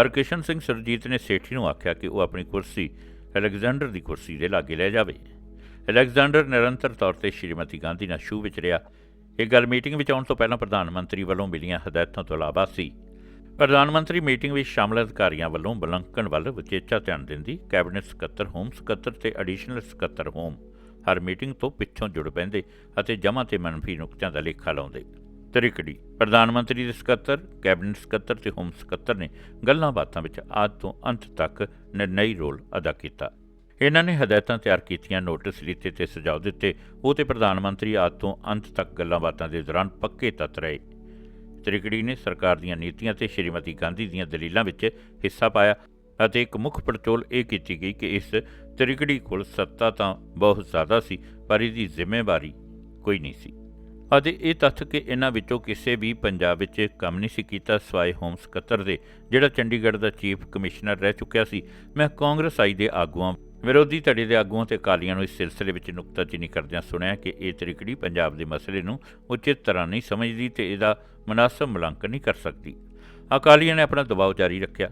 S1: ਹਰਕਿਸ਼ਨ ਸਿੰਘ ਸਰਜੀਤ ਨੇ ਸੇਠੀ ਨੂੰ ਆਖਿਆ ਕਿ ਉਹ ਆਪਣੀ ਕੁਰਸੀ, ਅਲੈਗਜ਼ੈਂਡਰ ਦੀ ਕੁਰਸੀ ਦੇ ਲਾਗੇ ਲੈ ਜਾਵੇ। ਅਲੈਗਜ਼ੈਂਡਰ ਨਿਰੰਤਰ ਤੌਰ ਤੇ ਸ਼੍ਰੀਮਤੀ ਗਾਂਧੀ ਨਾਲ ਸ਼ੂ ਵਿੱਚ ਰਿਹਾ। ਇਹ ਗੱਲ ਮੀਟਿੰਗ ਵਿੱਚ ਆਉਣ ਤੋਂ ਪਹਿਲਾਂ ਪ੍ਰਧਾਨ ਮੰਤਰੀ ਵੱਲੋਂ ਮਿਲੀਆਂ ਹਦਾਇਤਾਂ ਤੋਂ ਇਲਾਵਾ ਸੀ। ਪ੍ਰਧਾਨ ਮੰਤਰੀ ਮੀਟਿੰਗ ਵਿੱਚ ਸ਼ਾਮਲ ਅਧਿਕਾਰੀਆਂ ਵੱਲੋਂ ਬਲੰਕਣ ਵੱਲ ਵਿਚੇਚਾ ਧਿਆਨ ਦਿੰਦੀ ਕੈਬਨਿਟ ਸਕੱਤਰ, ਹੋਮ ਸਕੱਤਰ ਤੇ ਐਡੀਸ਼ਨਲ ਸਕੱਤਰ ਹੋਮ। ਹਰ ਮੀਟਿੰਗ ਤੋਂ ਪਿੱਛੋਂ ਜੁੜ ਪੈਂਦੇ ਅਤੇ ਜਮ੍ਹਾਂ ਤੇ ਮਨਫੀ ਨੁਕਤਿਆਂ ਦਾ ਲੇਖਾ ਲਾਉਂਦੇ। ਤਰੀਕੜੀ, ਪ੍ਰਧਾਨ ਮੰਤਰੀ ਦੇ ਸਕੱਤਰ, ਕੈਬਨਿਟ ਸਕੱਤਰ ਤੇ ਹੋਮ ਸਕੱਤਰ ਨੇ ਗੱਲਾਂ ਬਾਤਾਂ ਵਿੱਚ ਆਦ ਤੋਂ ਅੰਤ ਤੱਕ ਨਿਰਣਈ ਰੋਲ ਅਦਾ ਕੀਤਾ। ਇਹਨਾਂ ਨੇ ਹਦਾਇਤਾਂ ਤਿਆਰ ਕੀਤੀਆਂ, ਨੋਟਿਸ ਲਿੱਤੇ ਤੇ ਸੁਝਾਅ ਦਿੱਤੇ। ਉਹ ਤੇ ਪ੍ਰਧਾਨ ਮੰਤਰੀ ਆਦ ਤੋਂ ਅੰਤ ਤੱਕ ਗੱਲਾਂ ਬਾਤਾਂ ਦੇ ਦੌਰਾਨ ਪੱਕੇ ਤੱਤ ਰਹੇ। ਤ੍ਰਿਕੜੀ ਨੇ ਸਰਕਾਰ ਦੀਆਂ ਨੀਤੀਆਂ ਤੇ ਸ਼੍ਰੀਮਤੀ ਗਾਂਧੀ ਦੀਆਂ ਦਲੀਲਾਂ ਵਿੱਚ ਹਿੱਸਾ ਪਾਇਆ ਅਤੇ ਇੱਕ ਮੁੱਖ ਪੜਚੋਲ ਇਹ ਕੀਤੀ ਗਈ ਕਿ ਇਸ ਤ੍ਰਿਕੜੀ ਕੋਲ ਸੱਤਾ ਤਾਂ ਬਹੁਤ ਜ਼ਿਆਦਾ ਸੀ, ਪਰ ਇਹਦੀ ਜ਼ਿੰਮੇਵਾਰੀ ਕੋਈ ਨਹੀਂ ਸੀ। ਅਤੇ ਇਹ ਤੱਥ ਕਿ ਇਹਨਾਂ ਵਿੱਚੋਂ ਕਿਸੇ ਵੀ ਪੰਜਾਬ ਵਿੱਚ ਕੰਮ ਨਹੀਂ ਸੀ ਕੀਤਾ, ਸਵਾਏ ਹੋਮ ਸਕੱਤਰ ਦੇ, ਜਿਹੜਾ ਚੰਡੀਗੜ੍ਹ ਦਾ ਚੀਫ ਕਮਿਸ਼ਨਰ ਰਹਿ ਚੁੱਕਿਆ ਸੀ। ਮੈਂ ਕਾਂਗਰਸ ਆਈ ਦੇ ਆਗੂਆਂ ਵਿਰੋਧੀ ਧੜੇ ਦੇ ਆਗੂਆਂ ਤੇ ਕਾਲੀਆਂ ਨੂੰ ਇਸ ਸਿਲਸਿਲੇ ਵਿੱਚ ਨੁਕਤਾਚੀਨੀ ਕਰਦਿਆਂ ਸੁਣਿਆ ਕਿ ਇਹ ਤ੍ਰਿਕੜੀ ਪੰਜਾਬ ਦੇ ਮਸਲੇ ਨੂੰ ਉਚਿਤ ਤਰ੍ਹਾਂ ਨਹੀਂ ਸਮਝਦੀ ਤੇ ਇਹਦਾ ਮناسب ਮੁਲਾਂਕਣ ਨਹੀਂ ਕਰ ਸਕਦੀ। ਅਕਾਲੀਆਂ ਨੇ ਆਪਣਾ ਦਬਾਅ ਜਾਰੀ ਰੱਖਿਆ।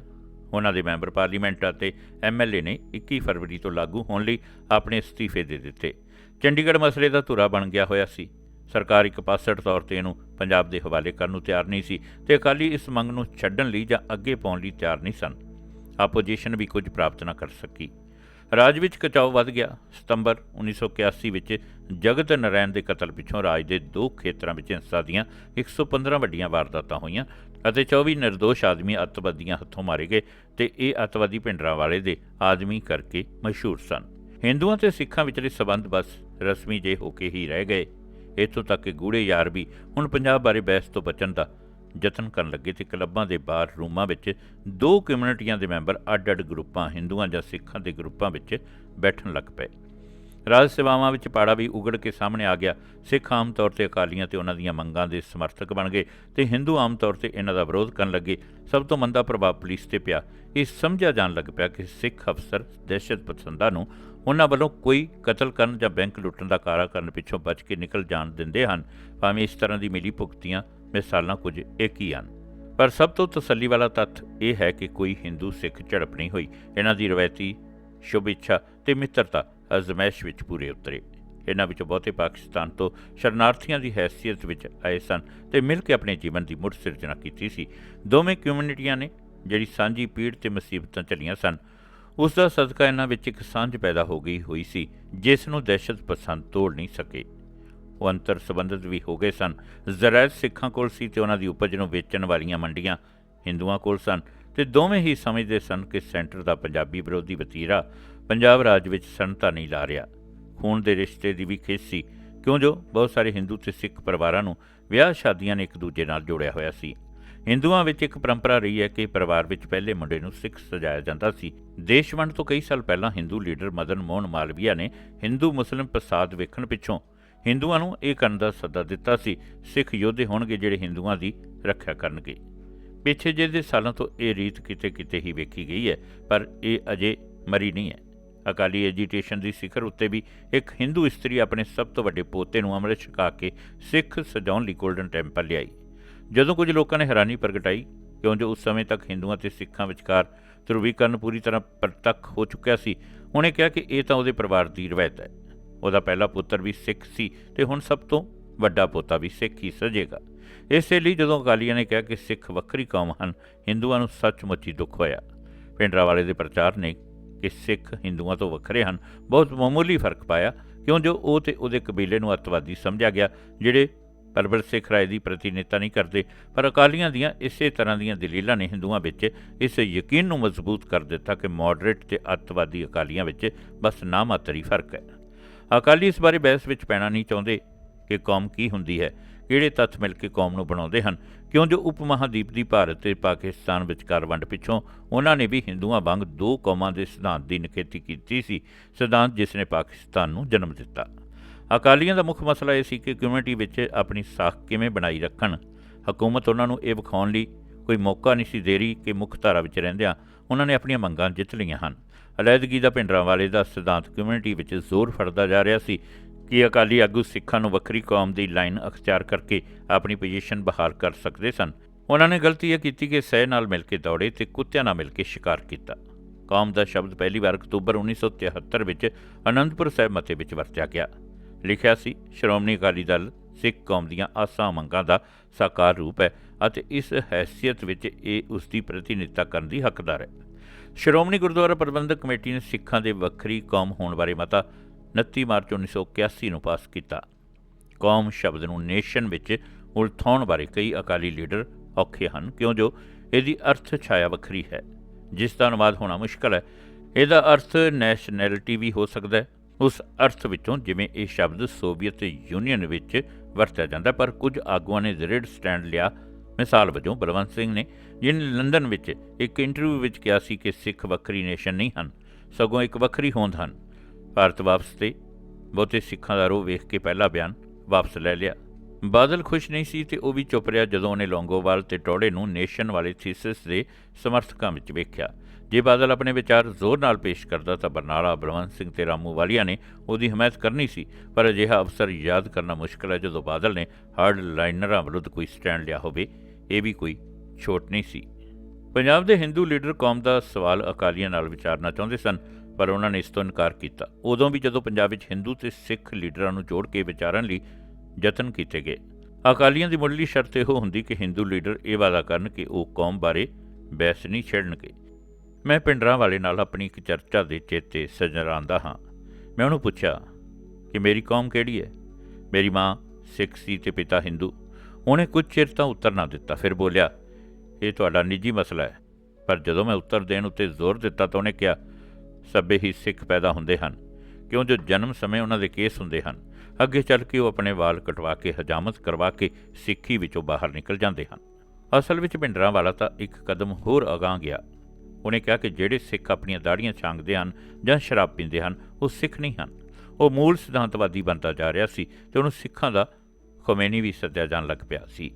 S1: ਉਹਨਾਂ ਦੇ ਮੈਂਬਰ ਪਾਰਲੀਮੈਂਟ ਅਤੇ ਐਮਐਲਏ ਨੇ 21 ਫਰਵਰੀ ਤੋਂ ਲਾਗੂ ਹੋਣ ਲਈ ਆਪਣੇ ਅਸਤੀਫੇ ਦੇ ਦਿੱਤੇ। ਚੰਡੀਗੜ੍ਹ ਮਸਲੇ ਦਾ ਧੁਰਾ ਬਣ ਗਿਆ ਹੋਇਆ ਸੀ। ਸਰਕਾਰ ਇੱਕ ਪਾਸੜ ਤੌਰ ਤੇ ਇਹਨੂੰ ਪੰਜਾਬ ਦੇ ਹਵਾਲੇ ਕਰਨ ਨੂੰ ਤਿਆਰ ਨਹੀਂ ਸੀ ਤੇ ਅਕਾਲੀ ਇਸ ਮੰਗ ਨੂੰ ਛੱਡਣ ਲਈ ਜਾਂ ਅੱਗੇ ਪਾਉਣ ਲਈ ਤਿਆਰ ਨਹੀਂ ਸਨ। ਆਪੋਜੀਸ਼ਨ ਵੀ ਕੁਝ ਪ੍ਰਾਪਤ ਨਾ ਕਰ ਸਕੀ। ਰਾਜ ਵਿੱਚ ਕਚਾਓ ਵੱਧ ਗਿਆ। ਸਤੰਬਰ 1981 ਵਿੱਚ ਜਗਤ ਨਰੈਣ ਦੇ ਕਤਲ ਪਿੱਛੋਂ ਰਾਜ ਦੇ ਦੋ ਖੇਤਰਾਂ ਵਿੱਚ ਹਿੰਸਾ ਦੀਆਂ 115 ਵੱਡੀਆਂ ਵਾਰਦਾਤਾਂ ਹੋਈਆਂ ਅਤੇ 24 નિર્ਦੋਸ਼ ਆਦਮੀ ਅੱਤਵਾਦੀਆਂ ਹੱਥੋਂ ਮਾਰੇ ਗਏ ਤੇ ਇਹ ਅੱਤਵਾਦੀ ਪਿੰਡਰਾਂ ਵਾਲੇ ਦੇ ਆਦਮੀ ਕਰਕੇ ਮਸ਼ਹੂਰ ਸਨ। ਹਿੰਦੂਆਂ ਤੇ ਸਿੱਖਾਂ ਵਿਚਲੇ ਸਬੰਧ ਬਸ ਰਸਮੀ ਜੇ ਹੋ ਕੇ ਹੀ ਰਹਿ ਗਏ। ਇੱਥੋਂ ਤੱਕ ਕਿ ਗੂੜੇ ਯਾਰ ਵੀ ਹੁਣ ਪੰਜਾਬ ਬਾਰੇ ਬਹਿਸ ਤੋਂ ਬਚਣ ਦਾ ਯਤਨ ਕਰਨ ਲੱਗੇ ਤੇ ਕਲੱਬਾਂ ਦੇ ਬਾਹਰ ਰੂਮਾਂ ਵਿੱਚ ਦੋ ਕਮਿਊਨਿਟੀਆਂ ਦੇ ਮੈਂਬਰ ਅੱਡ-ਅੱਡ ਗਰੁੱਪਾਂ, ਹਿੰਦੂਆਂ ਜਾਂ ਸਿੱਖਾਂ ਦੇ ਗਰੁੱਪਾਂ ਵਿੱਚ ਬੈਠਣ ਲੱਗ ਪਏ। ਰਾਜ ਸੇਵਾਵਾਂ ਵਿੱਚ ਪਾੜਾ ਵੀ ਉਗੜ ਕੇ ਸਾਹਮਣੇ ਆ ਗਿਆ। ਸਿੱਖ ਆਮ ਤੌਰ ਤੇ ਅਕਾਲੀਆਂ ਤੇ ਉਹਨਾਂ ਦੀਆਂ ਮੰਗਾਂ ਦੇ ਸਮਰਥਕ ਬਣ ਗਏ ਤੇ ਹਿੰਦੂ ਆਮ ਤੌਰ ਤੇ ਇਹਨਾਂ ਦਾ ਵਿਰੋਧ ਕਰਨ ਲੱਗੇ। ਸਭ ਤੋਂ ਮੰਦਾ ਪ੍ਰਭਾਵ ਪੁਲਿਸ ਤੇ ਪਿਆ। ਇਹ ਸਮਝਿਆ ਜਾਣ ਲੱਗ ਪਿਆ ਕਿ ਸਿੱਖ ਅਫਸਰ ਦਹਿਸ਼ਤ ਪਸੰਦਾਂ ਨੂੰ ਉਹਨਾਂ ਵੱਲੋਂ ਕੋਈ ਕਤਲ ਕਰਨ ਜਾਂ ਬੈਂਕ ਲੁੱਟਣ ਦਾ ਕਾਰਾ ਕਰਨ ਪਿੱਛੋਂ ਬਚ ਕੇ ਨਿਕਲ ਜਾਣ ਦਿੰਦੇ ਹਨ। ਭਾਵੇਂ ਇਸ ਤਰ੍ਹਾਂ ਦੀ ਮਿਲੀ ਭੁਗਤੀਆਂ ਮਿਸਾਲਾਂ ਕੁਝ ਇੱਕ ਹੀ ਹਨ। ਪਰ ਸਭ ਤੋਂ ਤਸੱਲੀ ਵਾਲਾ ਤੱਥ ਇਹ ਹੈ ਕਿ ਕੋਈ ਹਿੰਦੂ ਸਿੱਖ ਝੜਪ ਨਹੀਂ ਹੋਈ। ਇਹਨਾਂ ਦੀ ਰਵਾਇਤੀ ਸ਼ੁਭ ਇੱਛਾ ਤੇ ਮਿੱਤਰਤਾ ਅਜ਼ਮੈਸ਼ ਵਿੱਚ ਪੂਰੇ ਉਤਰੇ। ਇਹਨਾਂ ਵਿੱਚੋਂ ਬਹੁਤੇ ਪਾਕਿਸਤਾਨ ਤੋਂ ਸ਼ਰਨਾਰਥੀਆਂ ਦੀ ਹੈਸੀਅਤ ਵਿੱਚ ਆਏ ਸਨ ਤੇ ਮਿਲ ਕੇ ਆਪਣੇ ਜੀਵਨ ਦੀ ਮੁੜ ਸਿਰਜਣਾ ਕੀਤੀ ਸੀ। ਦੋਵੇਂ ਕਮਿਊਨਿਟੀਆਂ ਨੇ ਜਿਹੜੀ ਸਾਂਝੀ ਪੀੜ ਤੇ ਮੁਸੀਬਤਾਂ ਚੱਲੀਆਂ ਸਨ ਉਸ ਦਾ ਸਦਕਾ ਇਹਨਾਂ ਵਿੱਚ ਇੱਕ ਸਾਂਝ ਪੈਦਾ ਹੋ ਗਈ ਹੋਈ ਸੀ, ਜਿਸ ਨੂੰ ਦਹਿਸ਼ਤ ਪਸੰਦ ਤੋੜ ਨਹੀਂ ਸਕੇ। ਉਹ ਅੰਤਰ ਸੰਬੰਧਿਤ ਵੀ ਹੋ ਗਏ ਸਨ। ਜ਼ਰਾਇਤ ਸਿੱਖਾਂ ਕੋਲ ਸੀ ਤੇ ਉਹਨਾਂ ਦੀ ਉਪਜ ਨੂੰ ਵੇਚਣ ਵਾਲੀਆਂ ਮੰਡੀਆਂ ਹਿੰਦੂਆਂ ਕੋਲ ਸਨ ਤੇ ਦੋਵੇਂ ਹੀ ਸਮਝਦੇ ਸਨ ਕਿ ਸੈਂਟਰ ਦਾ ਪੰਜਾਬੀ ਵਿਰੋਧੀ ਵਤੀਰਾ ਪੰਜਾਬ ਰਾਜ ਵਿੱਚ ਸਨਤਾ ਨਹੀਂ ਲਾ ਰਿਹਾ। ਖੂਨ ਦੇ ਰਿਸ਼ਤੇ ਦੀ ਵੀ ਖੇਸ ਸੀ। ਕਿਉਂ ਜੋ? ਬਹੁਤ ਸਾਰੇ ਹਿੰਦੂ ਤੇ ਸਿੱਖ ਪਰਿਵਾਰਾਂ ਨੂੰ ਵਿਆਹ ਸ਼ਾਦੀਆਂ ਨੇ ਇੱਕ ਦੂਜੇ ਨਾਲ ਜੋੜਿਆ ਹੋਇਆ ਸੀ। ਹਿੰਦੂਆਂ ਵਿੱਚ ਇੱਕ ਪਰੰਪਰਾ ਰਹੀ ਹੈ ਕਿ ਪਰਿਵਾਰ ਵਿੱਚ ਪਹਿਲੇ ਮੁੰਡੇ ਨੂੰ ਸਿੱਖ ਸਜਾਇਆ ਜਾਂਦਾ ਸੀ। ਦੇਸ਼ ਵੰਡ ਤੋਂ ਕਈ ਸਾਲ ਪਹਿਲਾਂ ਹਿੰਦੂ ਲੀਡਰ ਮਦਨ ਮੋਹਨ ਮਾਲਵੀਆ ਨੇ ਹਿੰਦੂ ਮੁਸਲਿਮ ਪ੍ਰਸਾਦ ਵੇਖਣ ਪਿੱਛੋਂ ਹਿੰਦੂਆਂ ਨੂੰ ਇਹ ਕਰਨ ਦਾ ਸੱਦਾ ਦਿੱਤਾ ਸੀ, ਸਿੱਖ ਯੋਧੇ ਹੋਣਗੇ ਜਿਹੜੇ ਹਿੰਦੂਆਂ ਦੀ ਰੱਖਿਆ ਕਰਨਗੇ। ਪਿੱਛੇ ਜਿਹੇ ਦੇ ਸਾਲਾਂ ਤੋਂ ਇਹ ਰੀਤ ਕਿਤੇ ਕਿਤੇ ਹੀ ਵੇਖੀ ਗਈ ਹੈ, ਪਰ ਇਹ ਅਜੇ ਮਰੀ ਨਹੀਂ ਹੈ। ਅਕਾਲੀ ਐਜੀਟੇਸ਼ਨ ਦੀ ਸਿਖਰ ਉੱਤੇ ਵੀ ਇੱਕ ਹਿੰਦੂ ਇਸਤਰੀ ਆਪਣੇ ਸਭ ਤੋਂ ਵੱਡੇ ਪੋਤੇ ਨੂੰ ਅੰਮ੍ਰਿਤ ਛਕਾ ਕੇ ਸਿੱਖ ਸਜਾਉਣ ਲਈ 골ਡਨ ਟੈਂਪਲ ਲਿਆਈ। ਜਦੋਂ ਕੁਝ ਲੋਕਾਂ ਨੇ ਹੈਰਾਨੀ ਪ੍ਰਗਟਾਈ ਕਿਉਂਕਿ ਉਸ ਸਮੇਂ ਤੱਕ ਹਿੰਦੂਆਂ ਤੇ ਸਿੱਖਾਂ ਵਿਚਕਾਰ ਧਰੁਵੀਕਰਨ ਪੂਰੀ ਤਰ੍ਹਾਂ ਪ੍ਰਤੱਖ ਹੋ ਚੁੱਕਿਆ ਸੀ, ਉਹਨੇ ਕਿਹਾ ਕਿ ਇਹ ਤਾਂ ਉਹਦੇ ਪਰਿਵਾਰ ਦੀ ਰਵਾਇਤ ਹੈ। ਉਹਦਾ ਪਹਿਲਾ ਪੁੱਤਰ ਵੀ ਸਿੱਖ ਸੀ ਤੇ ਹੁਣ ਸਭ ਤੋਂ ਵੱਡਾ ਪੋਤਾ ਵੀ ਸਿੱਖ ਹੀ ਸਜੇਗਾ। ਇਸੇ ਲਈ ਜਦੋਂ ਅਕਾਲੀਆਂ ਨੇ ਕਿਹਾ ਕਿ ਸਿੱਖ ਵੱਖਰੀ ਕੌਮ ਹਨ, ਹਿੰਦੂਆਂ ਨੂੰ ਸੱਚਮੁੱਚ ਹੀ ਦੁੱਖ ਹੋਇਆ। ਪਿੰਡਰਾਵਾਲੇ ਦੇ ਪ੍ਰਚਾਰ ਨੇ ਕਿ ਸਿੱਖ ਹਿੰਦੂਆਂ ਤੋਂ ਵੱਖਰੇ ਹਨ, ਬਹੁਤ ਮਾਮੂਲੀ ਫ਼ਰਕ ਪਾਇਆ, ਕਿਉਂ ਜੋ ਉਹ ਤੇ ਉਹਦੇ ਕਬੀਲੇ ਨੂੰ ਅੱਤਵਾਦੀ ਸਮਝਿਆ ਗਿਆ, ਜਿਹੜੇ ਪਰਵਰ ਸਿੱਖ ਰਾਏ ਦੀ ਪ੍ਰਤੀਨਿਧਤਾ ਨਹੀਂ ਕਰਦੇ, ਪਰ ਅਕਾਲੀਆਂ ਦੀਆਂ ਇਸੇ ਤਰ੍ਹਾਂ ਦੀਆਂ ਦਲੀਲਾਂ ਨੇ ਹਿੰਦੂਆਂ ਵਿੱਚ ਇਸ ਯਕੀਨ ਨੂੰ ਮਜ਼ਬੂਤ ਕਰ ਦਿੱਤਾ ਕਿ ਮੋਡਰੇਟ ਤੇ ਅੱਤਵਾਦੀ ਅਕਾਲੀਆਂ ਵਿੱਚ ਬਸ ਨਾਮਾਤਰੀ ਫ਼ਰਕ ਹੈ। ਅਕਾਲੀ ਇਸ ਬਾਰੇ ਬਹਿਸ ਵਿੱਚ ਪੈਣਾ ਨਹੀਂ ਚਾਹੁੰਦੇ ਕਿ ਕੌਮ ਕੀ ਹੁੰਦੀ ਹੈ, ਕਿਹੜੇ ਤੱਥ ਮਿਲ ਕੇ ਕੌਮ ਨੂੰ ਬਣਾਉਂਦੇ ਹਨ, ਕਿਉਂ ਜੋ ਉਪ ਮਹਾਦੀਪ ਦੀ ਭਾਰਤ ਤੇ ਪਾਕਿਸਤਾਨ ਵਿਚਕਾਰ ਵੰਡ ਪਿੱਛੋਂ ਉਹਨਾਂ ਨੇ ਵੀ ਹਿੰਦੂਆਂ ਵਾਂਗ ਦੋ ਕੌਮਾਂ ਦੇ ਸਿਧਾਂਤ ਦੀ ਨਿਖੇਧੀ ਕੀਤੀ ਸੀ, ਸਿਧਾਂਤ ਜਿਸ ਨੇ ਪਾਕਿਸਤਾਨ ਨੂੰ ਜਨਮ ਦਿੱਤਾ। ਅਕਾਲੀਆਂ ਦਾ ਮੁੱਖ ਮਸਲਾ ਇਹ ਸੀ ਕਿ ਕਮਿਊਨਿਟੀ ਵਿੱਚ ਆਪਣੀ ਸਾਖ ਕਿਵੇਂ ਬਣਾਈ ਰੱਖਣ, ਹਕੂਮਤ ਉਹਨਾਂ ਨੂੰ ਇਹ ਵਿਖਾਉਣ ਲਈ ਕੋਈ ਮੌਕਾ ਨਹੀਂ ਸੀ ਦੇ ਰਹੀ ਕਿ ਮੁੱਖ ਧਾਰਾ ਵਿੱਚ ਰਹਿੰਦਿਆਂ ਉਹਨਾਂ ਨੇ ਆਪਣੀਆਂ ਮੰਗਾਂ ਜਿੱਤ ਲਈਆਂ ਹਨ। ਅਲੈਦਗੀ ਦਾ ਭਿੰਡਰਾਂ ਵਾਲੇ ਦਾ ਸਿਧਾਂਤ ਕਮਿਊਨਿਟੀ ਵਿੱਚ ਜ਼ੋਰ ਫੜਦਾ ਜਾ ਰਿਹਾ ਸੀ ਕਿ ਅਕਾਲੀ ਆਗੂ ਸਿੱਖਾਂ ਨੂੰ ਵੱਖਰੀ ਕੌਮ ਦੀ ਲਾਈਨ ਅਖਤਿਆਰ ਕਰਕੇ ਆਪਣੀ ਪੋਜੀਸ਼ਨ ਬਹਾਲ ਕਰ ਸਕਦੇ ਸਨ। ਉਹਨਾਂ ਨੇ ਗਲਤੀ ਇਹ ਕੀਤੀ ਕਿ ਸਹਿ ਨਾਲ ਮਿਲ ਕੇ ਦੌੜੇ ਤੇ ਕੁੱਤਿਆਂ ਨਾਲ ਮਿਲ ਕੇ ਸ਼ਿਕਾਰ ਕੀਤਾ। ਕੌਮ ਦਾ ਸ਼ਬਦ ਪਹਿਲੀ ਵਾਰ ਅਕਤੂਬਰ 1973 ਵਿੱਚ ਅਨੰਦਪੁਰ ਸਾਹਿਬ ਮਤੇ ਵਿੱਚ ਵਰਤਿਆ ਗਿਆ। ਲਿਖਿਆ ਸੀ, ਸ਼੍ਰੋਮਣੀ ਅਕਾਲੀ ਦਲ ਸਿੱਖ ਕੌਮ ਦੀਆਂ ਆਸਾਂ ਮੰਗਾਂ ਦਾ ਸਾਕਾਰ ਰੂਪ ਹੈ ਅਤੇ ਇਸ ਹੈਸੀਅਤ ਵਿੱਚ ਇਹ ਉਸ ਦੀ ਪ੍ਰਤੀਨਿਧਤਾ ਕਰਨ ਦੀ ਹੱਕਦਾਰ ਹੈ। ਸ਼੍ਰੋਮਣੀ ਗੁਰਦੁਆਰਾ ਪ੍ਰਬੰਧਕ ਕਮੇਟੀ ਨੇ ਸਿੱਖਾਂ ਦੇ ਵੱਖਰੀ ਕੌਮ ਹੋਣ ਬਾਰੇ ਮਤਾ 29 ਮਾਰਚ 1981 ਨੂੰ ਪਾਸ ਕੀਤਾ। ਕੌਮ ਸ਼ਬਦ ਨੂੰ ਨੇਸ਼ਨ ਵਿੱਚ ਉਲਥਾਉਣ ਬਾਰੇ ਕਈ ਅਕਾਲੀ ਲੀਡਰ ਔਖੇ ਹਨ, ਕਿਉਂ ਜੋ ਇਹਦੀ ਅਰਥ ਛਾਇਆ ਵੱਖਰੀ ਹੈ। ਜਿਸ ਦਾ ਅਨੁਵਾਦ ਹੋਣਾ ਮੁਸ਼ਕਲ ਹੈ। ਇਹਦਾ ਅਰਥ ਨੈਸ਼ਨੈਲਿਟੀ ਵੀ ਹੋ ਸਕਦਾ ਹੈ। ਉਸ ਅਰਥ ਵਿੱਚੋਂ ਜਿਵੇਂ ਇਹ ਸ਼ਬਦ ਸੋਵੀਅਤ ਯੂਨੀਅਨ ਵਿੱਚ ਵਰਤਿਆ ਜਾਂਦਾ, ਪਰ ਕੁਝ ਆਗੂਆਂ ਨੇ ਦ੍ਰਿੜ ਸਟੈਂਡ ਲਿਆ। ਮਿਸਾਲ ਵਜੋਂ ਬਲਵੰਤ ਸਿੰਘ ਨੇ ਜਿਨ ਲੰਡਨ ਵਿੱਚ ਇੱਕ ਇੰਟਰਵਿਊ ਵਿੱਚ ਕਿਹਾ ਸੀ ਕਿ ਸਿੱਖ ਵੱਖਰੀ ਨੇਸ਼ਨ ਨਹੀਂ ਹਨ, ਸਗੋਂ ਇੱਕ ਵੱਖਰੀ ਹੋਂਦ ਹਨ। ਭਾਰਤ ਵਾਪਸ ਤੇ ਬਹੁਤੇ ਸਿੱਖਾਂ ਦਾ ਰੋਹ ਵੇਖ ਕੇ ਪਹਿਲਾ ਬਿਆਨ ਵਾਪਸ ਲੈ ਲਿਆ। ਬਾਦਲ ਖੁਸ਼ ਨਹੀਂ ਸੀ ਤੇ ਉਹ ਵੀ ਚੁੱਪ ਰਿਹਾ ਜਦੋਂ ਉਹਨੇ ਲੌਂਗੋਵਾਲ ਤੇ ਟੋੜੇ ਨੂੰ ਨੇਸ਼ਨ ਵਾਲੇ ਥੀਸਿਸ ਦੇ ਸਮਰਥਕਾਂ ਵਿੱਚ ਵੇਖਿਆ। ਜੇ ਬਾਦਲ ਆਪਣੇ ਵਿਚਾਰ ਜ਼ੋਰ ਨਾਲ ਪੇਸ਼ ਕਰਦਾ ਤਾਂ ਬਰਨਾਲਾ, ਬਲਵੰਤ ਸਿੰਘ ਤੇ ਰਾਮੂ ਵਾਲੀਆ ਨੇ ਉਹਦੀ ਹਮਾਇਤ ਕਰਨੀ ਸੀ, ਪਰ ਅਜਿਹਾ ਅਵਸਰ ਯਾਦ ਕਰਨਾ ਮੁਸ਼ਕਲ ਹੈ ਜਦੋਂ ਬਾਦਲ ਨੇ ਹਾਰਡ ਲਾਈਨਰਾਂ ਵਿਰੁੱਧ ਕੋਈ ਸਟੈਂਡ ਲਿਆ ਹੋਵੇ, ਇਹ ਵੀ ਕੋਈ ਛੋਟ ਨਹੀਂ ਸੀ। ਪੰਜਾਬ ਦੇ ਹਿੰਦੂ ਲੀਡਰ ਕੌਮ ਦਾ ਸਵਾਲ ਅਕਾਲੀਆਂ ਨਾਲ ਵਿਚਾਰਨਾ ਚਾਹੁੰਦੇ ਸਨ, ਪਰ ਉਹਨਾਂ ਨੇ ਇਸ ਤੋਂ ਇਨਕਾਰ ਕੀਤਾ। ਉਦੋਂ ਵੀ ਜਦੋਂ ਪੰਜਾਬ ਵਿੱਚ ਹਿੰਦੂ ਤੇ ਸਿੱਖ ਲੀਡਰਾਂ ਨੂੰ ਜੋੜ ਕੇ ਵਿਚਾਰਨ ਲਈ ਯਤਨ ਕੀਤੇ ਗਏ, ਅਕਾਲੀਆਂ ਦੀ ਮੁੱਢਲੀ ਸ਼ਰਤ ਇਹੋ ਹੁੰਦੀ ਕਿ ਹਿੰਦੂ ਲੀਡਰ ਇਹ ਵਾਅਦਾ ਕਰਨ ਕਿ ਉਹ ਕੌਮ ਬਾਰੇ ਬਹਿਸ ਨਹੀਂ ਛੇੜਨਗੇ। ਮੈਂ ਪਿੰਡਰਾਂ ਵਾਲੇ ਨਾਲ ਆਪਣੀ ਇੱਕ ਚਰਚਾ ਦੇ ਚੇਤੇ ਸਜਰਾਂਦਾ ਹਾਂ। ਮੈਂ ਉਹਨੂੰ ਪੁੱਛਿਆ ਕਿ ਮੇਰੀ ਕੌਮ ਕਿਹੜੀ ਹੈ? ਮੇਰੀ ਮਾਂ ਸਿੱਖ ਸੀ ਤੇ ਪਿਤਾ ਹਿੰਦੂ ਉਹਨੇ ਕੁਝ ਚਿਰ ਤਾਂ ਉੱਤਰ ਨਾ ਦਿੱਤਾ, ਫਿਰ ਬੋਲਿਆ ਇਹ ਤੁਹਾਡਾ ਨਿੱਜੀ ਮਸਲਾ ਹੈ। ਪਰ ਜਦੋਂ ਮੈਂ ਉੱਤਰ ਦੇਣ ਉੱਤੇ ਜ਼ੋਰ ਦਿੱਤਾ ਤਾਂ ਉਹਨੇ ਕਿਹਾ ਸਭੇ ਹੀ ਸਿੱਖ ਪੈਦਾ ਹੁੰਦੇ ਹਨ, ਕਿਉਂ ਜੋ ਜਨਮ ਸਮੇਂ ਉਹਨਾਂ ਦੇ ਕੇਸ ਹੁੰਦੇ ਹਨ, ਅੱਗੇ ਚੱਲ ਕੇ ਉਹ ਆਪਣੇ ਵਾਲ ਕਟਵਾ ਕੇ, ਹਜਾਮਤ ਕਰਵਾ ਕੇ ਸਿੱਖੀ ਵਿੱਚੋਂ ਬਾਹਰ ਨਿਕਲ ਜਾਂਦੇ ਹਨ। ਅਸਲ ਵਿੱਚ ਭਿੰਡਰਾਂ ਵਾਲਾ ਤਾਂ ਇੱਕ ਕਦਮ ਹੋਰ ਅਗਾਂਹ ਗਿਆ। ਉਹਨੇ ਕਿਹਾ ਕਿ ਜਿਹੜੇ ਸਿੱਖ ਆਪਣੀਆਂ ਦਾੜੀਆਂ ਛਾਂਗਦੇ ਹਨ ਜਾਂ ਸ਼ਰਾਬ ਪੀਂਦੇ ਹਨ, ਉਹ ਸਿੱਖ ਨਹੀਂ ਹਨ। ਉਹ ਮੂਲ ਸਿਧਾਂਤਵਾਦੀ ਬਣਦਾ ਜਾ ਰਿਹਾ ਸੀ ਤੇ ਉਹਨੂੰ ਸਿੱਖਾਂ ਦਾ ਖਮੇਨੀ ਵੀ ਸੱਦਿਆ ਜਾਣ ਲੱਗ ਪਿਆ ਸੀ।